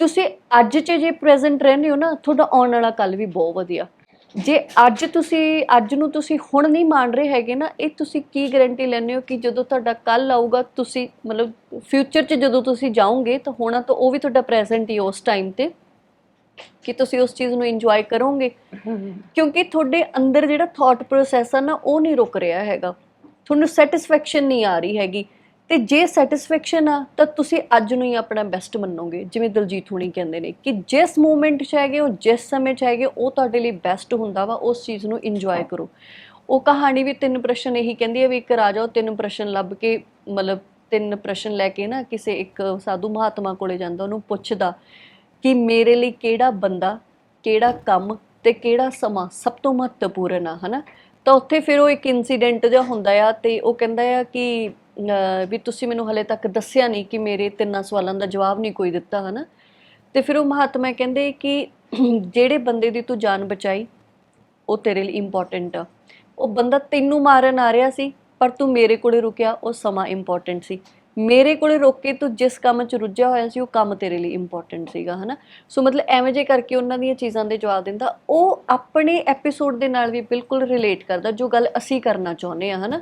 Speaker 2: ਤੁਸੀਂ ਅੱਜ 'ਚ ਜੇ ਪ੍ਰੈਜ਼ੈਂਟ ਰਹਿੰਦੇ ਹੋ ਨਾ, ਤੁਹਾਡਾ ਆਉਣ ਵਾਲਾ ਕੱਲ ਵੀ ਬਹੁਤ ਵਧੀਆ। ਜੇ ਅੱਜ ਤੁਸੀਂ, ਅੱਜ ਨੂੰ ਤੁਸੀਂ ਹੁਣ ਨਹੀਂ ਮੰਨ ਰਹੇ ਹੈਗੇ ਨਾ, ਇਹ ਤੁਸੀਂ ਕੀ ਗਾਰੰਟੀ ਲੈਂਦੇ ਹੋ ਕਿ ਜਦੋਂ ਤੁਹਾਡਾ ਕੱਲ ਆਊਗਾ, ਤੁਸੀਂ ਮਤਲਬ ਫਿਊਚਰ 'ਚ ਜਦੋਂ ਤੁਸੀਂ ਜਾਓਗੇ, ਤਾਂ ਹੋਣਾ ਤਾਂ ਉਹ ਵੀ ਤੁਹਾਡਾ ਪ੍ਰੈਜ਼ੈਂਟ ਹੀ ਉਸ ਟਾਈਮ ਤੇ, ਕਿ ਤੁਸੀਂ ਉਸ ਚੀਜ਼ ਨੂੰ ਇੰਜੋਏ ਕਰੋਗੇ। ਕਿਉਂਕਿ ਤੁਹਾਡੇ ਅੰਦਰ ਜਿਹੜਾ ਥਾਟ ਪ੍ਰੋਸੈਸ ਆ ਨਾ, ਉਹ ਨਹੀਂ ਰੁਕ ਰਿਹਾ ਹੈਗਾ। ਤੁਹਾਨੂੰ ਸੈਟੀਸਫੈਕਸ਼ਨ ਨਹੀਂ ਆ ਰਹੀ ਹੈਗੀ। ਤੇ ਜੇ ਸੈਟੀਸਫੈਕਸ਼ਨ ਆ, ਤਾਂ ਤੁਸੀਂ ਅੱਜ ਨੂੰ ਹੀ ਆਪਣਾ ਬੈਸਟ ਮੰਨੋਗੇ। ਜਿਵੇਂ ਦਲਜੀਤ ਹੁਣੀ ਕਹਿੰਦੇ ਨੇ ਕਿ ਜਿਸ ਮੂਮੈਂਟ 'ਚ ਹੈਗੇ ਹੋ, ਜਿਸ ਸਮੇਂ 'ਚ ਹੈਗੇ ਉਹ ਤੁਹਾਡੇ ਲਈ ਬੈਸਟ ਹੁੰਦਾ ਵਾ, ਉਸ ਚੀਜ਼ ਨੂੰ ਇੰਜੋਏ ਕਰੋ। ਉਹ ਕਹਾਣੀ ਵੀ ਤਿੰਨ ਪ੍ਰਸ਼ਨ ਇਹੀ ਕਹਿੰਦੀ ਹੈ ਵੀ ਇੱਕ ਰਾਜਾ ਉਹ ਤਿੰਨ ਪ੍ਰਸ਼ਨ ਲੱਭ ਕੇ, ਮਤਲਬ ਤਿੰਨ ਪ੍ਰਸ਼ਨ ਲੈ ਕੇ ਨਾ ਕਿਸੇ ਇੱਕ ਸਾਧੂ ਮਹਾਤਮਾ ਕੋਲੇ ਜਾਂਦਾ, ਉਹਨੂੰ ਪੁੱਛਦਾ ਕਿ ਮੇਰੇ ਲਈ ਕਿਹੜਾ ਬੰਦਾ, ਕਿਹੜਾ ਕੰਮ ਤੇ ਕਿਹੜਾ ਸਮਾਂ ਸਭ ਤੋਂ ਮਹੱਤਵਪੂਰਨ ਆ, ਹਨਾ? ਤਾਂ ਉੱਥੇ ਫਿਰ ਉਹ ਇੱਕ ਇਨਸੀਡੈਂਟ ਜਿਹਾ ਹੁੰਦਾ ਆ ਤੇ ਉਹ ਕਹਿੰਦਾ ਆ ਕਿ ਵੀ ਤੁਸੀਂ ਮੈਨੂੰ ਹਲੇ ਤੱਕ ਦੱਸਿਆ ਨਹੀਂ ਕਿ ਮੇਰੇ ਤਿੰਨਾਂ ਸਵਾਲਾਂ ਦਾ ਜਵਾਬ ਨਹੀਂ ਕੋਈ ਦਿੱਤਾ, ਹਨਾ? ਤੇ ਫਿਰ ਉਹ ਮਹਾਤਮਾ ਕਹਿੰਦੇ ਕਿ ਜਿਹੜੇ ਬੰਦੇ ਦੀ ਤੂੰ ਜਾਨ ਬਚਾਈ, ਉਹ ਤੇਰੇ ਲਈ ਇੰਪੋਰਟੈਂਟ ਆ। ਉਹ ਬੰਦਾ ਤੈਨੂੰ ਮਾਰਨ ਆ ਰਿਹਾ ਸੀ, ਪਰ ਤੂੰ ਮੇਰੇ ਕੋਲੇ ਰੁਕਿਆ, ਉਹ ਸਮਾਂ ਇੰਪੋਰਟੈਂਟ ਸੀ। ਮੇਰੇ ਕੋਲੇ ਰੁਕ ਕੇ ਤੂੰ ਜਿਸ ਕੰਮ 'ਚ ਰੁੱਝਿਆ ਹੋਇਆ ਸੀ, ਉਹ ਕੰਮ ਤੇਰੇ ਲਈ ਇੰਪੋਰਟੈਂਟ ਸੀਗਾ, ਹਨਾ? ਸੋ ਮਤਲਬ ਐਵੇਂ ਜੇ ਕਰਕੇ ਉਹਨਾਂ ਦੀਆਂ ਚੀਜ਼ਾਂ ਦੇ ਜਵਾਬ ਦਿੰਦਾ, ਉਹ ਆਪਣੇ ਐਪੀਸੋਡ ਦੇ ਨਾਲ ਵੀ ਬਿਲਕੁਲ ਰਿਲੇਟ ਕਰਦਾ, ਜੋ ਗੱਲ ਅਸੀਂ ਕਰਨਾ ਚਾਹੁੰਦੇ ਆ ਹਨਾ?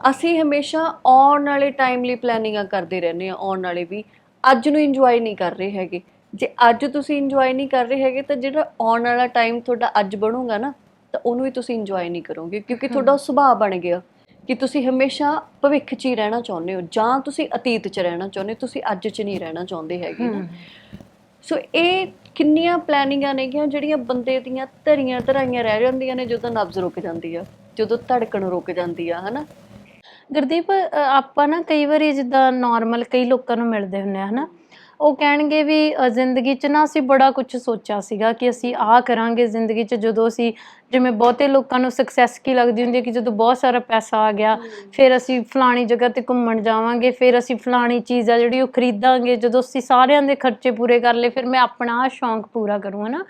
Speaker 2: ਅਸੀਂ ਹਮੇਸ਼ਾ ਆਉਣ ਵਾਲੇ ਟਾਈਮ ਲਈ ਪਲੈਨਿੰਗਾਂ ਕਰਦੇ ਰਹਿੰਦੇ ਆ ਆਉਣ ਵਾਲੇ ਵੀ। ਅੱਜ ਨੂੰ ਇੰਜੋਏ ਨਹੀਂ ਕਰ ਰਹੇ ਹੈਗੇ। ਜੇ ਅੱਜ ਤੁਸੀਂ ਇੰਜੋਏ ਨਹੀਂ ਕਰ ਰਹੇ ਹੈਗੇ ਤਾਂ ਜਿਹੜਾ ਆਉਣ ਵਾਲਾ ਟਾਈਮ ਤੁਹਾਡਾ ਅੱਜ ਬਣੂਗਾ ਨਾ ਤਾਂ ਉਹਨੂੰ ਵੀ ਤੁਸੀਂ ਇੰਜੋਏ ਨਹੀਂ ਕਰੋਗੇ। ਕਿਉਂਕਿ ਤੁਹਾਡਾ ਸੁਭਾਅ ਬਣ ਗਿਆ ਕਿ ਤੁਸੀਂ ਹਮੇਸ਼ਾ ਭਵਿੱਖ 'ਚ ਹੀ ਰਹਿਣਾ ਚਾਹੁੰਦੇ ਹੋ ਜਾਂ ਤੁਸੀਂ ਅਤੀਤ 'ਚ ਰਹਿਣਾ ਚਾਹੁੰਦੇ ਤੁਸੀਂ ਅੱਜ 'ਚ ਨਹੀਂ ਰਹਿਣਾ ਚਾਹੁੰਦੇ ਹੈਗੇ ਨਾ। ਸੋ ਇਹ ਕਿੰਨੀਆਂ ਪਲੈਨਿੰਗਾਂ ਨੇਗੀਆਂ ਜਿਹੜੀਆਂ ਬੰਦੇ ਦੀਆਂ ਧਰੀਆਂ ਧਰਾਈਆਂ ਰਹਿ ਜਾਂਦੀਆਂ ਨੇ ਜਦੋਂ ਨਬਜ਼ ਰੁਕ ਜਾਂਦੀ ਆ ਜਦੋਂ ਧੜਕਣ ਰੁਕ ਜਾਂਦੀ ਆ ਹਨਾ?
Speaker 1: ਗੁਰਦੀਪ ਅ, ਆਪਾਂ ਨਾ ਕਈ ਵਾਰੀ ਜਿੱਦਾਂ ਨਾਰਮਲ ਕਈ ਲੋਕਾਂ ਨੂੰ ਮਿਲਦੇ ਹੁੰਨੇ ਆ ਹਨਾ? ਉਹ ਕਹਿਣਗੇ ਵੀ ਅ, ਜ਼ਿੰਦਗੀ 'ਚ ਨਾ ਅਸੀਂ ਬੜਾ ਕੁਝ ਸੋਚਿਆ ਸੀਗਾ ਕਿ ਅਸੀਂ ਆਹ ਕਰਾਂਗੇ ਜ਼ਿੰਦਗੀ 'ਚ ਜਦੋਂ ਅਸੀਂ ਜਿਵੇਂ ਬਹੁਤੇ ਲੋਕਾਂ ਨੂੰ ਸਕਸੈਸ ਕੀ ਲੱਗਦੀ ਹੁੰਦੀ ਹੈ ਕਿ ਜਦੋਂ ਬਹੁਤ ਸਾਰਾ ਪੈਸਾ ਆ ਗਿਆ ਫਿਰ ਅਸੀਂ ਫਲਾਣੀ ਜਗ੍ਹਾ ਤੇ ਘੁੰਮਣ ਜਾਵਾਂਗੇ ਫਿਰ ਅਸੀਂ ਫਲਾਣੀ ਚੀਜ਼ ਆ ਜਿਹੜੀ ਉਹ ਖਰੀਦਾਂਗੇ ਜਦੋਂ ਅਸੀਂ ਸਾਰਿਆਂ ਦੇ ਖਰਚੇ ਪੂਰੇ ਕਰ ਲਏ ਫਿਰ ਮੈਂ ਆਪਣਾ ਆਹ ਸ਼ੌਂਕ ਪੂਰਾ ਕਰੂੰ ਹਨਾ?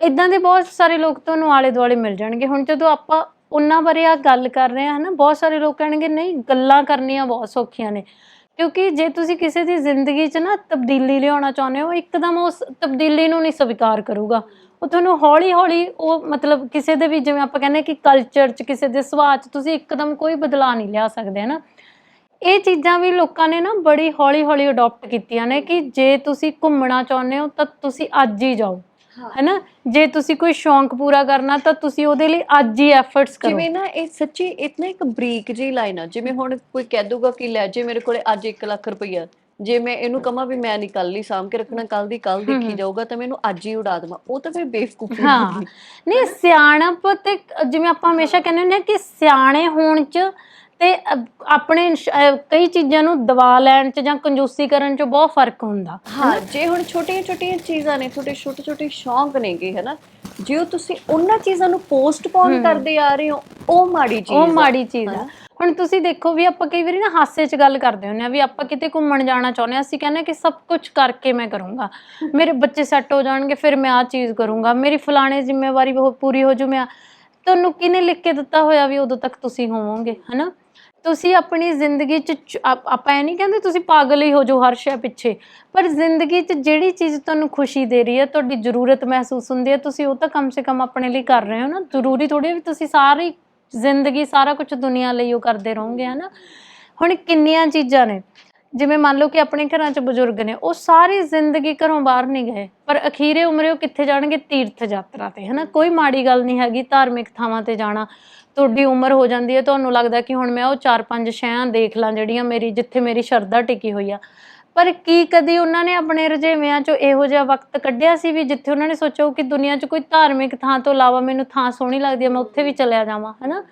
Speaker 1: ਇਦਾਂ ਦੇ ਬਹੁਤ ਸਾਰੇ ਲੋਕ ਤੁਹਾਨੂੰ ਆਲੇ ਦੁਆਲੇ ਮਿਲ ਜਾਣਗੇ। ਹੁਣ ਜਦੋਂ ਆਪਾਂ ਉਹਨਾਂ ਬਾਰੇ ਆ ਗੱਲ ਕਰ ਰਹੇ ਹਾਂ ਹਨਾ? ਬਹੁਤ ਸਾਰੇ ਲੋਕ ਕਹਿਣਗੇ, ਨਹੀਂ, ਗੱਲਾਂ ਕਰਨੀਆਂ ਬਹੁਤ ਸੌਖੀਆਂ ਨੇ। ਕਿਉਂਕਿ ਜੇ ਤੁਸੀਂ ਕਿਸੇ ਦੀ ਜ਼ਿੰਦਗੀ 'ਚ ਨਾ ਤਬਦੀਲੀ ਲਿਆਉਣਾ ਚਾਹੁੰਦੇ ਹੋ ਇੱਕਦਮ ਉਸ ਤਬਦੀਲੀ ਨੂੰ ਨਹੀਂ ਸਵੀਕਾਰ ਕਰੂਗਾ। ਉਹ ਤੁਹਾਨੂੰ ਹੌਲੀ ਹੌਲੀ ਉਹ ਮਤਲਬ ਕਿਸੇ ਦੇ ਵੀ, ਜਿਵੇਂ ਆਪਾਂ ਕਹਿੰਦੇ ਕਿ ਕਲਚਰ 'ਚ, ਕਿਸੇ ਦੇ ਸੁਭਾਅ 'ਚ ਤੁਸੀਂ ਇੱਕਦਮ ਕੋਈ ਬਦਲਾਅ ਨਹੀਂ ਲਿਆ ਸਕਦੇ, ਹਨਾ? ਇਹ ਚੀਜ਼ਾਂ ਵੀ ਲੋਕਾਂ ਨੇ ਨਾ ਬੜੀ ਹੌਲੀ ਹੌਲੀ ਅਡਾਪਟ ਕੀਤੀਆਂ ਨੇ ਕਿ ਜੇ ਤੁਸੀਂ ਘੁੰਮਣਾ ਚਾਹੁੰਦੇ ਹੋ, ਤਾਂ ਤੁਸੀਂ ਅੱਜ ਹੀ ਜਾਓ। ਹੈਨਾ? ਜੇ ਤੁਸੀਂ ਕੋਈ ਸ਼ੌਂਕ ਪੂਰਾ ਕਰਨਾ ਤਾਂ ਤੁਸੀਂ ਉਹਦੇ ਲਈ ਅੱਜ ਹੀ ਐਫਰਟਸ ਕਰੋ।
Speaker 2: ਜਿਵੇਂ ਨਾ ਇਹ ਸੱਚੀ ਇਤਨਾ ਇੱਕ ਬਰੀਕ ਜਿਹੀ ਲਾਈਨ ਆ। ਜਿਵੇਂ ਹੁਣ ਕੋਈ ਕਹਿ ਦੂਗਾ ਕਿ ਲੈ ਜੇ ਮੇਰੇ ਕੋਲੇ ਅੱਜ 1 ਲੱਖ ਰੁਪਈਆ ਜੇ ਮੈਂ ਇਹਨੂੰ ਕਹਾਂ ਵੀ ਮੈਂ ਨਹੀਂ ਕੱਲ ਹੀ ਸਾਂਭ ਕੇ ਰੱਖਣਾ ਕੱਲ ਦੀ ਕੱਲ ਦੇਖੀ ਜਾਊਗਾ ਤਾਂ ਮੈਨੂੰ ਅੱਜ ਹੀ ਉਡਾ ਦੇਵਾਂ। ਉਹ ਤਾਂ ਫਿਰ ਬੇਵਕੂਫੀ
Speaker 1: ਹਾਂ। ਨਹੀਂ ਸਿਆਣਪ ਤੇ ਜਿਵੇਂ ਆਪਾਂ ਹਮੇਸ਼ਾ ਕਹਿੰਦੇ ਹੁੰਦੇ ਆ ਕਿ ਸਿਆਣੇ ਹੋਣ ਚ ਤੇ ਆਪਣੇ ਕਈ ਚੀਜ਼ਾਂ ਨੂੰ ਦਬਾ ਲੈਣ ਚ ਜਾਂ ਕੰਜੂਸੀ ਕਰਨ ਚ ਬਹੁਤ ਫ਼ਰਕ ਹੁੰਦਾ
Speaker 2: ਹਾਂ ਜੇ ਹੁਣ ਛੋਟੀਆਂ ਛੋਟੀਆਂ ਚੀਜ਼ਾਂ ਨੇ ਤੁਹਾਡੇ ਛੋਟੇ ਛੋਟੇ ਸ਼ੌਂਕ ਨੇਗੇ ਹਨਾ? ਜੇ ਤੁਸੀਂ ਉਹਨਾਂ ਚੀਜ਼ਾਂ ਨੂੰ ਪੋਸਟਪੋਨ ਕਰਦੇ ਆ ਰਹੇ ਹੋ ਉਹ ਮਾੜੀ ਚੀਜ਼
Speaker 1: ਉਹ
Speaker 2: ਆ।
Speaker 1: ਮਾੜੀ ਚੀਜ਼ ਆ। ਹੁਣ ਤੁਸੀਂ ਦੇਖੋ ਵੀ ਆਪਾਂ ਕਈ ਵਾਰੀ ਨਾ ਹਾਸੇ 'ਚ ਗੱਲ ਕਰਦੇ ਹੁੰਦੇ ਆ ਵੀ ਆਪਾਂ ਕਿਤੇ ਘੁੰਮਣ ਜਾਣਾ ਚਾਹੁੰਦੇ ਆ ਅਸੀਂ ਕਹਿੰਦੇ ਆ ਕਿ ਸਭ ਕੁਝ ਕਰਕੇ ਮੈਂ ਕਰੂੰਗਾ। ਮੇਰੇ ਬੱਚੇ ਸੈੱਟ ਹੋ ਜਾਣਗੇ ਫਿਰ ਮੈਂ ਆਹ ਚੀਜ਼ ਕਰੂੰਗਾ ਮੇਰੀ ਫਲਾਣੇ ਜ਼ਿੰਮੇਵਾਰੀ ਉਹ ਪੂਰੀ ਹੋ ਜੂ ਮੈਂ ਤੁਹਾਨੂੰ ਕਿਹਨੇ ਲਿਖ ਕੇ ਦਿੱਤਾ ਹੋਇਆ ਵੀ ਉਦੋਂ ਤੱਕ ਤੁਸੀਂ ਹੋਵੋਗੇ ਹਨਾ? ਤੁਸੀਂ ਆਪਣੀ ਜ਼ਿੰਦਗੀ 'ਚ ਚ- ਆਪ- ਆਪਾਂ ਇਹ ਨਹੀਂ ਕਹਿੰਦੇ ਤੁਸੀਂ ਪਾਗਲ ਹੀ ਹੋ ਜਾਓ ਹਰ ਸ਼ੈ ਪਿੱਛੇ, ਪਰ ਜ਼ਿੰਦਗੀ 'ਚ ਜਿਹੜੀ ਚੀਜ਼ ਤੁਹਾਨੂੰ ਖੁਸ਼ੀ ਦੇ ਰਹੀ ਹੈ, ਤੁਹਾਡੀ ਜ਼ਰੂਰਤ ਮਹਿਸੂਸ ਹੁੰਦੀ ਹੈ, ਤੁਸੀਂ ਉਹ ਤਾਂ ਕਮ ਸੇ ਕਮ ਆਪਣੇ ਲਈ ਕਰ ਰਹੇ ਹੋ ਨਾ। ਜ਼ਰੂਰੀ ਥੋੜੀ ਵੀ ਤੁਸੀਂ ਸਾਰੀ ਜ਼ਿੰਦਗੀ, ਸਾਰਾ ਕੁਝ ਦੁਨੀਆ ਲਈ ਉਹ ਕਰਦੇ ਰਹੋਗੇ ਹਨਾ ਹੁਣ ਕਿੰਨੀਆਂ ਚੀਜ਼ਾਂ ਨੇ, ਜਿਵੇਂ ਮੰਨ ਲਓ ਕਿ ਆਪਣੇ ਘਰਾਂ 'ਚ ਬਜ਼ੁਰਗ ਨੇ, ਉਹ ਸਾਰੀ ਜ਼ਿੰਦਗੀ ਘਰੋਂ ਬਾਹਰ ਨਹੀਂ ਗਏ, ਪਰ ਅਖੀਰੇ ਉਮਰੇ ਉਹ ਕਿੱਥੇ ਜਾਣਗੇ? ਤੀਰਥ ਯਾਤਰਾ ਤੇ ਹਨਾ ਕੋਈ ਮਾੜੀ ਗੱਲ ਨਹੀਂ ਹੈਗੀ, ਧਾਰਮਿਕ ਥਾਵਾਂ ਤੇ ਜਾਣਾ ਤੁਹਾਡੀ ਉਮਰ ਹੋ ਜਾਂਦੀ ਹੈ, ਤੁਹਾਨੂੰ ਲੱਗਦਾ ਕਿ ਹੁਣ ਮੈਂ ਉਹ ਚਾਰ ਪੰਜ ਸ਼ਹਿਆਂ ਦੇਖ ਲਾਂ ਜਿਹੜੀਆਂ ਮੇਰੀ, ਜਿੱਥੇ ਮੇਰੀ ਸ਼ਰਧਾ ਟਿਕੀ ਹੋਈ ਆ। ਪਰ ਕੀ ਕਦੀ ਉਹਨਾਂ ਨੇ ਆਪਣੇ ਰੁਝੇਵਿਆਂ 'ਚੋਂ ਇਹੋ ਜਿਹਾ ਵਕਤ ਕੱਢਿਆ ਸੀ ਵੀ ਜਿੱਥੇ ਉਹਨਾਂ ਨੇ ਸੋਚਿਆ ਕਿ ਦੁਨੀਆ 'ਚ ਕੋਈ ਧਾਰਮਿਕ ਥਾਂ ਤੋਂ ਇਲਾਵਾ ਮੈਨੂੰ ਥਾਂ ਸੋਹਣੀ ਲੱਗਦੀ ਹੈ ਮੈਂ ਉੱਥੇ ਵੀ ਚਲਿਆ ਜਾਵਾਂ, ਹਨਾ?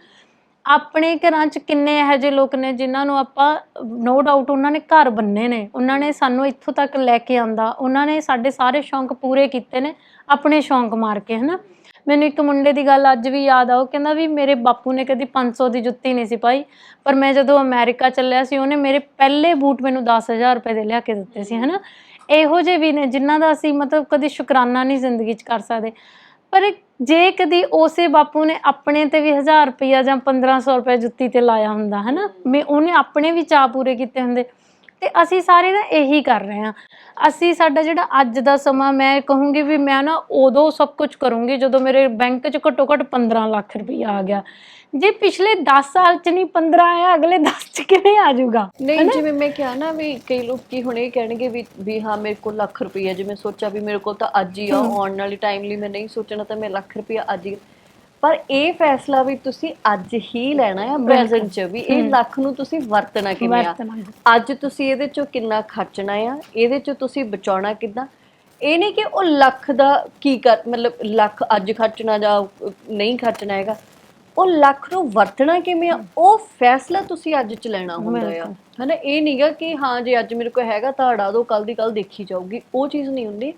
Speaker 1: ਆਪਣੇ ਘਰਾਂ 'ਚ ਕਿੰਨੇ ਇਹੋ ਜਿਹੇ ਲੋਕ ਨੇ ਜਿਨ੍ਹਾਂ ਨੂੰ ਆਪਾਂ ਨੋ ਡਾਊਟ ਉਹਨਾਂ ਨੇ ਘਰ ਬੰਨੇ ਨੇ। ਉਹਨਾਂ ਨੇ ਸਾਨੂੰ ਇੱਥੋਂ ਤੱਕ ਲੈ ਕੇ ਆਂਦਾ, ਉਹਨਾਂ ਨੇ ਸਾਡੇ ਸਾਰੇ ਸ਼ੌਂਕ ਪੂਰੇ ਕੀਤੇ ਨੇ, ਆਪਣੇ ਸ਼ੌਂਕ ਮਾਰ ਕੇ, ਹਨਾ? ਮੈਨੂੰ ਇੱਕ ਮੁੰਡੇ ਦੀ ਗੱਲ ਅੱਜ ਵੀ ਯਾਦ ਆ, ਉਹ ਕਹਿੰਦਾ ਵੀ ਮੇਰੇ ਬਾਪੂ ਨੇ ਕਦੀ 500 ਦੀ ਜੁੱਤੀ ਨਹੀਂ ਸੀ ਪਾਈ, ਪਰ ਮੈਂ ਜਦੋਂ ਅਮਰੀਕਾ ਚੱਲਿਆ ਸੀ, ਉਹਨੇ ਮੇਰੇ ਪਹਿਲੇ ਬੂਟ ਮੈਨੂੰ 10000 ਰੁਪਏ ਦੇ ਲਿਆ ਕੇ ਦਿੱਤੇ ਸੀ, ਹਨਾ? ਇਹੋ ਜਿਹੇ ਵੀ ਨੇ ਜਿਨ੍ਹਾਂ ਦਾ ਅਸੀਂ ਮਤਲਬ ਕਦੀ ਸ਼ੁਕਰਾਨਾ ਨਹੀਂ ਜ਼ਿੰਦਗੀ 'ਚ ਕਰ ਸਕਦੇ। ਪਰ ਜੇ ਕਦੀ ਉਸੇ ਬਾਪੂ ਨੇ ਆਪਣੇ ਤੇ ਵੀ 1000 ਰੁਪਇਆ ਜਾਂ 1500 ਰੁਪਏ ਜੁੱਤੀ ਤੇ ਲਾਇਆ ਹੁੰਦਾ, ਹਨਾ? ਮੈਂ ਉਹਨੇ ਆਪਣੇ ਵੀ ਚਾਅ ਪੂਰੇ ਕੀਤੇ ਹੁੰਦੇ। ਤੇ ਅਸੀਂ ਸਾਰੇ ਨਾ ਇਹੀ ਕਰ ਰਹੇ ਹਾਂ। ਅਸੀਂ ਸਾਡਾ ਜਿਹੜਾ ਅੱਜ ਦਾ ਸਮਾਂ ਮੈਂ ਕਹੂੰਗੀ ਵੀ ਮੈਂ ਨਾ ਉਦੋਂ ਸਭ ਕੁਝ ਕਰੂੰਗੀ ਜਦੋਂ ਮੇਰੇ ਬੈਂਕ 'ਚ ਘੱਟੋ ਘੱਟ 15 ਲੱਖ ਰੁਪਇਆ ਆ ਗਿਆ। ਜੇ ਪਿਛਲੇ 10 ਸਾਲ 'ਚ ਨਹੀਂ 15 ਆਇਆ ਅਗਲੇ 10 'ਚ ਕਿਵੇਂ ਆ ਜਾਊਗਾ?
Speaker 2: ਨਹੀਂ ਜਿਵੇਂ ਮੈਂ ਕਿਹਾ ਨਾ ਵੀ ਕਈ ਲੋਕ ਕੀ ਹੁਣ ਇਹ ਕਹਿਣਗੇ ਵੀ ਵੀ ਹਾਂ ਮੇਰੇ ਕੋਲ ਲੱਖ ਰੁਪਈਆ ਜਿਵੇਂ ਸੋਚਿਆ ਵੀ ਮੇਰੇ ਕੋਲ ਤਾਂ ਅੱਜ ਹੀ ਆ ਆਉਣ ਵਾਲੀ ਟਾਈਮ ਲਈ ਮੈਂ ਨਹੀਂ ਸੋਚਣਾ ਤਾਂ ਮੈਂ ਲੱਖ ਰੁਪਈਆ ਅੱਜ ਹੀ ਪਰ ਇਹ ਫੈਸਲਾ ਵੀ ਤੁਸੀਂ ਅੱਜ ਹੀ ਲੈਣਾ ਹੈ ਪ੍ਰੈਜ਼ੈਂਟ 'ਚ ਵੀ। ਇਹ ਲੱਖ ਨੂੰ ਤੁਸੀਂ ਵਰਤਣਾ ਕਿਵੇਂ ਆ। ਅੱਜ ਤੁਸੀਂ ਇਹਦੇ 'ਚੋਂ ਕਿੰਨਾ ਖਰਚਣਾ ਆ? ਇਹਦੇ 'ਚੋਂ ਤੁਸੀਂ ਬਚਾਉਣਾ ਕਿੱਦਾਂ? ਇਹ ਨਹੀਂ ਕਿ ਉਹ ਲੱਖ ਦਾ ਕੀ ਕਰ ਮਤਲਬ ਲੱਖ ਅੱਜ ਖਰਚਣਾ ਜਾਂ ਨਹੀਂ ਖਰਚਣਾ ਹੈਗਾ। ਉਹ ਲੱਖ ਨੂੰ ਵਰਤਣਾ ਕਿਵੇਂ ਆ? ਉਹ ਫੈਸਲਾ ਤੁਸੀਂ ਅੱਜ ਚ ਲੈਣਾ ਹੁੰਦਾ ਆ। ਹਨਾ ਇਹ ਨਹੀਂਗਾ ਕਿ ਹਾਂ ਜੇ ਅੱਜ ਮੇਰੇ ਕੋਲ ਹੈਗਾ ਤਾਂ ਅੜਾ ਦੋ ਕੱਲ ਦੀ ਕੱਲ ਦੇਖੀ ਜਾਊਗੀ। ਉਹ ਚੀਜ਼ ਨਹੀਂ ਹੁੰਦੀ।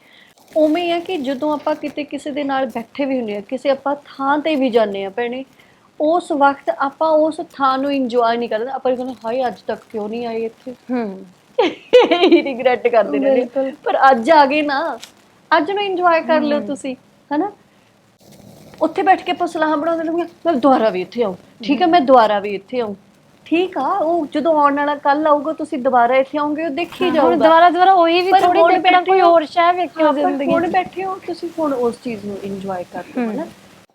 Speaker 2: ਉਵੇਂ ਆ ਕਿ ਜਦੋਂ ਆਪਾਂ ਕਿਤੇ ਕਿਸੇ ਦੇ ਨਾਲ ਬੈਠੇ ਵੀ ਹੁੰਦੇ ਆ ਕਿਸੇ ਆਪਾਂ ਥਾਂ ਤੇ ਵੀ ਜਾਂਦੇ ਆ ਭੈਣੇ ਉਸ ਵਕਤ ਆਪਾਂ ਉਸ ਥਾਂ ਨੂੰ ਇੰਜੋਏ ਨਹੀਂ ਕਰਦੇ ਆਪਾਂ ਕਹਿੰਦੇ ਹਾਏ ਅੱਜ ਤੱਕ ਕਿਉਂ ਨਹੀਂ ਆਏ ਇੱਥੇ?
Speaker 1: ਹੂੰ।
Speaker 2: ਇਹ ਰਿਗਰੈਟ ਕਰਦੇ ਰਹਿੰਦੇ। ਪਰ ਅੱਜ ਆ ਗਏ ਨਾ ਅੱਜ ਨੂੰ ਇੰਜੋਏ ਕਰ ਲਿਓ ਤੁਸੀਂ ਹਨਾ? ਉੱਥੇ ਬੈਠ ਕੇ ਆਪਾਂ ਸਲਾਹ ਬਣਾਉਂਦੇ ਰਹੇ ਮੈਂ ਦੁਬਾਰਾ ਵੀ ਇੱਥੇ ਆਉਂ ਠੀਕ ਹੈ ਮੈਂ ਦੁਬਾਰਾ ਵੀ ਇੱਥੇ ਆਉਂ। ਠੀਕ ਆ ਉਹ ਜਦੋਂ ਆਉਣ ਵਾਲਾ ਕੱਲ ਆਊਗਾ ਤੁਸੀਂ ਦੁਬਾਰਾ ਇੱਥੇ ਆਓਗੇ ਉਹ ਦੇਖੀ
Speaker 1: ਹੁਣ
Speaker 2: ਜਾਊਗਾ।
Speaker 1: ਦੁਬਾਰਾ ਦੁਬਾਰਾ ਉਹੀ ਵੀ
Speaker 2: ਪਰ
Speaker 1: ਥੋੜੀ
Speaker 2: ਹੁਣ
Speaker 1: ਦੇਖਣਾ ਕੋਈ
Speaker 2: ਬੈਠੇ ਹੋ-
Speaker 1: ਹੋਰ ਸ਼ੈ ਵੇਖਿਓ
Speaker 2: ਹਾਂ, ਪਰ
Speaker 1: ਜ਼ਿੰਦਗੀ
Speaker 2: ਹੁਣ ਬੈਠੇ ਹੋ ਤੁਸੀਂ ਹੁਣ ਉਸ ਚੀਜ਼ ਨੂੰ ਇੰਜੋਏ ਕਰਦੇ ਹੋ। ਨਾ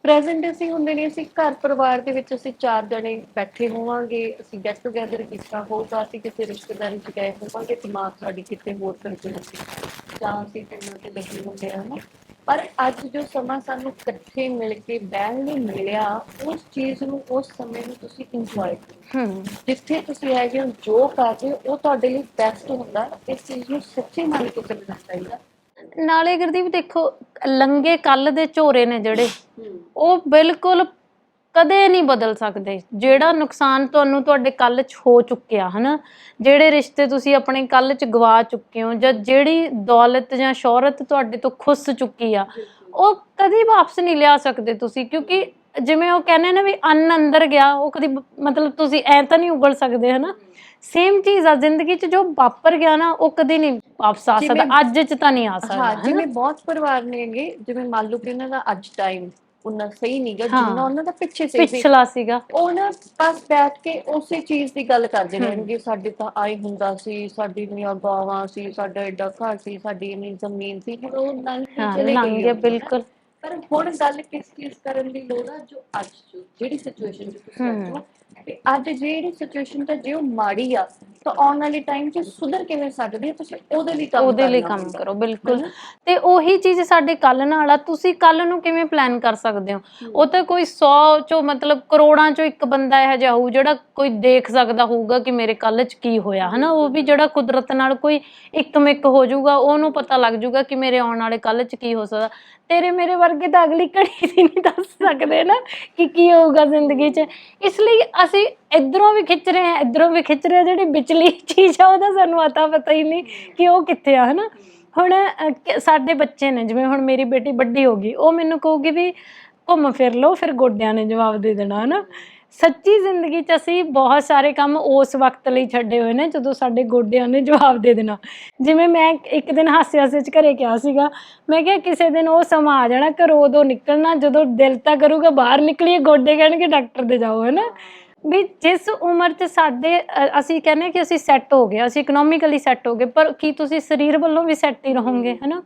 Speaker 2: ਪ੍ਰੈਜ਼ੈਂਟ ਅਸੀਂ ਹੁੰਦੇ ਨਹੀਂ ਅਸੀਂ ਘਰ ਪਰਿਵਾਰ ਦੇ ਵਿੱਚ ਅਸੀਂ ਚਾਰ ਜਣੇ ਬੈਠੇ ਹੋਵਾਂਗੇ ਅਸੀਂ ਗੈਟ ਟੂਗੇਦਰ ਕੀਤਾ ਹੋਊਗਾ ਅਸੀਂ ਕਿਸੇ ਰਿਸ਼ਤੇਦਾਰੀ ਚ ਗਏ ਹੋਵਾਂਗੇ ਦਿਮਾਗ ਸਾਡੀ ਕਿਤੇ ਹੋਰ ਕਰਦੇ ਹੁੰਦੇ ਜਾਂ ਅਸੀਂ ਫਿਲਮਾਂ ਤੇ ਲੱਗੇ ਹੁੰਦੇ ਆ ਨਾ ਪਰ ਅੱਜ ਜੋ ਸਮਾਂ ਸਾਨੂੰ ਇਕੱਠੇ ਮਿਲ ਕੇ ਬਹਿਣ ਲਈ ਮਿਲਿਆ ਉਸ ਚੀਜ਼ ਨੂੰ ਉਸ ਸਮੇਂ ਨੂੰ ਤੁਸੀਂ ਇੰਜੋਏ ਕਰੋ। ਜਿੱਥੇ ਤੁਸੀਂ ਹੈਗੇ ਹੋ ਜੋ ਕਰ ਰਹੇ ਹੋ ਉਹ ਤੁਹਾਡੇ ਲਈ ਬੈਸਟ ਹੁੰਦਾ। ਇਸ ਚੀਜ਼ ਨੂੰ ਸੱਚੇ ਮਨ ਤੋਂ ਕਰਨਾ ਚਾਹੀਦਾ।
Speaker 1: ਨਾਲੇ ਗੁਰਦੀਪ ਦੇਖੋ ਲੰਗੇ ਕੱਲ ਦੇ ਝੋਰੇ ਨੇ ਜਿਹੜੇ ਉਹ ਬਿਲਕੁਲ ਕਦੇ ਨਹੀਂ ਬਦਲ ਸਕਦੇ। ਜਿਹੜਾ ਨੁਕਸਾਨ ਤੁਹਾਨੂੰ ਤੁਹਾਡੇ ਕੱਲ 'ਚ ਹੋ ਚੁੱਕਿਆ ਹਨਾ? ਜਿਹੜੇ ਰਿਸ਼ਤੇ ਤੁਸੀਂ ਆਪਣੇ ਕੱਲ 'ਚ ਗਵਾ ਚੁੱਕੇ ਹੋ ਜਾਂ ਜਿਹੜੀ ਦੌਲਤ ਜਾਂ ਸ਼ੋਹਰਤ ਤੁਹਾਡੇ ਤੋਂ ਖੁੱਸ ਚੁੱਕੀ ਆ ਉਹ ਕਦੀ ਵਾਪਸ ਨਹੀਂ ਲਿਆ ਸਕਦੇ ਤੁਸੀਂ। ਕਿਉਂਕਿ ਜਿਵੇਂ ਉਹ ਕਹਿੰਦੇ ਨੇ ਵੀ ਅੰਨ ਅੰਦਰ ਗਿਆ ਉਹ ਕਦੀ ਮਤਲਬ ਤੁਸੀਂ ਐ ਤਾਂ ਨਹੀਂ ਉਗਲ ਸਕਦੇ ਹਨਾ? ਸੇਮ ਚੀਜ਼ ਆ ਜ਼ਿੰਦਗੀ 'ਚ ਜੋ ਵਾਪਰ ਗਿਆ ਨਾ ਉਹ ਕਦੀ ਨਹੀਂ ਵਾਪਸ ਆ ਸਕਦਾ। ਅੱਜ 'ਚ ਤਾਂ ਨਹੀਂ ਆ ਸਕਦਾ
Speaker 2: ਹਾਂ ਜਿਵੇਂ ਬਹੁਤ ਪਰਿਵਾਰ ਨੇਗੇ ਜਿਵੇਂ ਮੰਨ ਲਓ ਕਿ ਇਹਨਾਂ ਦਾ ਅੱਜ ਟਾਈਮ ਉਹਨਾਂ ਸਹੀ ਨਹੀਂਗਾ। ਜਿੰਨਾ ਉਹਨਾਂ ਦਾ ਪਿੱਛੇ ਸਹੀ ਸੀ
Speaker 1: ਪਿਛਲਾ ਸੀਗਾ।
Speaker 2: ਉਹ ਨਾ ਬਸ ਬੈਠ ਕੇ ਉਸੇ ਚੀਜ਼ ਦੀ ਗੱਲ ਕਰਦੇ ਰਹਿਣਗੇ ਸਾਡੇ ਤਾਂ ਆਈ ਹੁੰਦਾ ਸੀ ਸਾਡੀ ਇੰਨੀਆਂ ਗਾਵਾਂ ਸੀ ਸਾਡਾ ਐਡਾ ਘਰ ਸੀ ਸਾਡੀ ਇੰਨੀ ਜ਼ਮੀਨ ਸੀ ਹੁਣ ਉਹ
Speaker 1: ਹਾਂ
Speaker 2: ਚਲੇ ਗਏ
Speaker 1: ਬਿਲਕੁਲ।
Speaker 2: ਪਰ ਹੁਣ ਗੱਲ ਕਿਸ ਚੀਜ਼ ਕਰਨ ਦੀ ਲੋੜ ਆ ਜੋ ਅੱਜ ਜੋ ਜਿਹੜੀ ਸਿਚੁਏਸ਼ਨ ਚ ਤੁਸੀਂ ਹੋ ਤੇ ਅੱਜ ਜਿਹੜੀ ਸਿਚੁਏਸ਼ਨ ਤਾਂ ਜੇ ਉਹ ਮਾੜੀ ਆ ਤਾਂ ਆਉਣ ਵਾਲੇ ਟਾਈਮ 'ਚ ਸੁਧਰ ਕਿਵੇਂ ਸਕਦੀ ਹੈ ਤੁਸੀਂ? ਉਹਦੇ ਲਈ ਕੰਮ
Speaker 1: ਉਹਦੇ ਲਈ ਕੰਮ। ਕਰੋ ਬਿਲਕੁਲ? ਤੇ ਉਹੀ ਚੀਜ਼ ਸਾਡੇ ਕੱਲ ਨਾਲ ਆ ਤੁਸੀਂ ਕੱਲ ਨੂੰ ਕਿਵੇਂ ਪਲਾਨ ਕਰ ਸਕਦੇ ਹੋ? ਉਹ ਤਾਂ ਕੋਈ 100 ਚੋਂ ਮਤਲਬ ਕਰੋੜਾਂ ਚੋਂ ਇੱਕ ਬੰਦਾ ਇਹੋ ਜਿਹਾ ਹੋਊ ਜਿਹੜਾ ਕੋਈ ਦੇਖ ਸਕਦਾ ਹੋਊਗਾ ਕਿ ਮੇਰੇ ਕੱਲ 'ਚ ਕੀ ਹੋਇਆ ਹਨਾ? ਉਹ ਵੀ ਜਿਹੜਾ ਕੁਦਰਤ ਨਾਲ ਕੋਈ ਇੱਕ ਮਿੱਕ ਹੋ ਜਾਊਗਾ ਉਹਨੂੰ ਪਤਾ ਲੱਗ ਜਾਊਗਾ ਕਿ ਮੇਰੇ ਆਉਣ ਵਾਲੇ ਕੱਲ 'ਚ ਕੀ ਹੋ ਸਕਦਾ। ਤੇਰੇ ਮੇਰੇ ਵਰਗੇ ਤਾਂ ਅਗਲੀ ਘੜੀ ਦੀ ਨਹੀਂ ਦੱਸ ਸਕਦੇ ਨਾ ਕਿ ਕੀ ਹੋਊਗਾ ਜ਼ਿੰਦਗੀ 'ਚ। ਇਸ ਲਈ ਅਸੀਂ ਇਧਰੋਂ ਵੀ ਖਿੱਚ ਰਹੇ ਹਾਂ ਇਧਰੋਂ ਵੀ ਖਿੱਚ ਰਹੇ ਜਿਹੜੀ ਵਿਚਲੀ ਚੀਜ਼ ਆ, ਉਹਦਾ ਸਾਨੂੰ ਅਤਾ ਪਤਾ ਹੀ ਨਹੀਂ ਕਿ ਉਹ ਕਿੱਥੇ ਆ, ਹਨਾ? ਹੁਣ ਸਾਡੇ ਬੱਚੇ ਨੇ, ਜਿਵੇਂ ਹੁਣ ਮੇਰੀ ਬੇਟੀ ਵੱਡੀ ਹੋ ਗਈ, ਉਹ ਮੈਨੂੰ ਕਹੂਗੀ ਵੀ ਘੁੰਮ ਫਿਰ ਲਓ, ਫਿਰ ਗੋਡਿਆਂ ਨੇ ਜਵਾਬ ਦੇ ਦੇਣਾ, ਹਨਾ? ਸੱਚੀ ਜ਼ਿੰਦਗੀ 'ਚ ਅਸੀਂ ਬਹੁਤ ਸਾਰੇ ਕੰਮ ਉਸ ਵਕਤ ਲਈ ਛੱਡੇ ਹੋਏ ਨੇ, ਜਦੋਂ ਸਾਡੇ ਗੋਡਿਆਂ ਨੇ ਜਵਾਬ ਦੇ ਦੇਣਾ। ਜਿਵੇਂ ਮੈਂ ਇੱਕ ਦਿਨ ਹਾਸੇ ਹਾਸੇ 'ਚ ਘਰੇ ਕਿਹਾ ਸੀਗਾ, ਮੈਂ ਕਿਹਾ ਕਿਸੇ ਦਿਨ ਉਹ ਸਮਾਂ ਆ ਜਾਣਾ, ਘਰੋਂ ਉਦੋਂ ਨਿਕਲਣਾ, ਜਦੋਂ ਦਿਲ ਤਾਂ ਕਰੂਗਾ ਬਾਹਰ ਨਿਕਲੀਏ, ਗੋਡੇ ਕਹਿਣਗੇ ਡਾਕਟਰ ਦੇ ਜਾਓ, ਹਨਾ? ਵੀ ਜਿਸ ਉਮਰ 'ਚ ਸਾਡੇ ਅ, ਅਸੀਂ ਕਹਿੰਦੇ ਕਿ ਅਸੀਂ ਸੈੱਟ ਹੋ ਗਏ ਅਸੀਂ ਇਕਨੋਮਿਕਲੀ ਸੈੱਟ ਹੋ ਗਏ ਪਰ ਕੀ ਤੁਸੀਂ ਸਰੀਰ ਵੱਲੋਂ ਵੀ ਸੈੱਟ ਹੀ ਰਹੋਗੇ ਹਨਾ?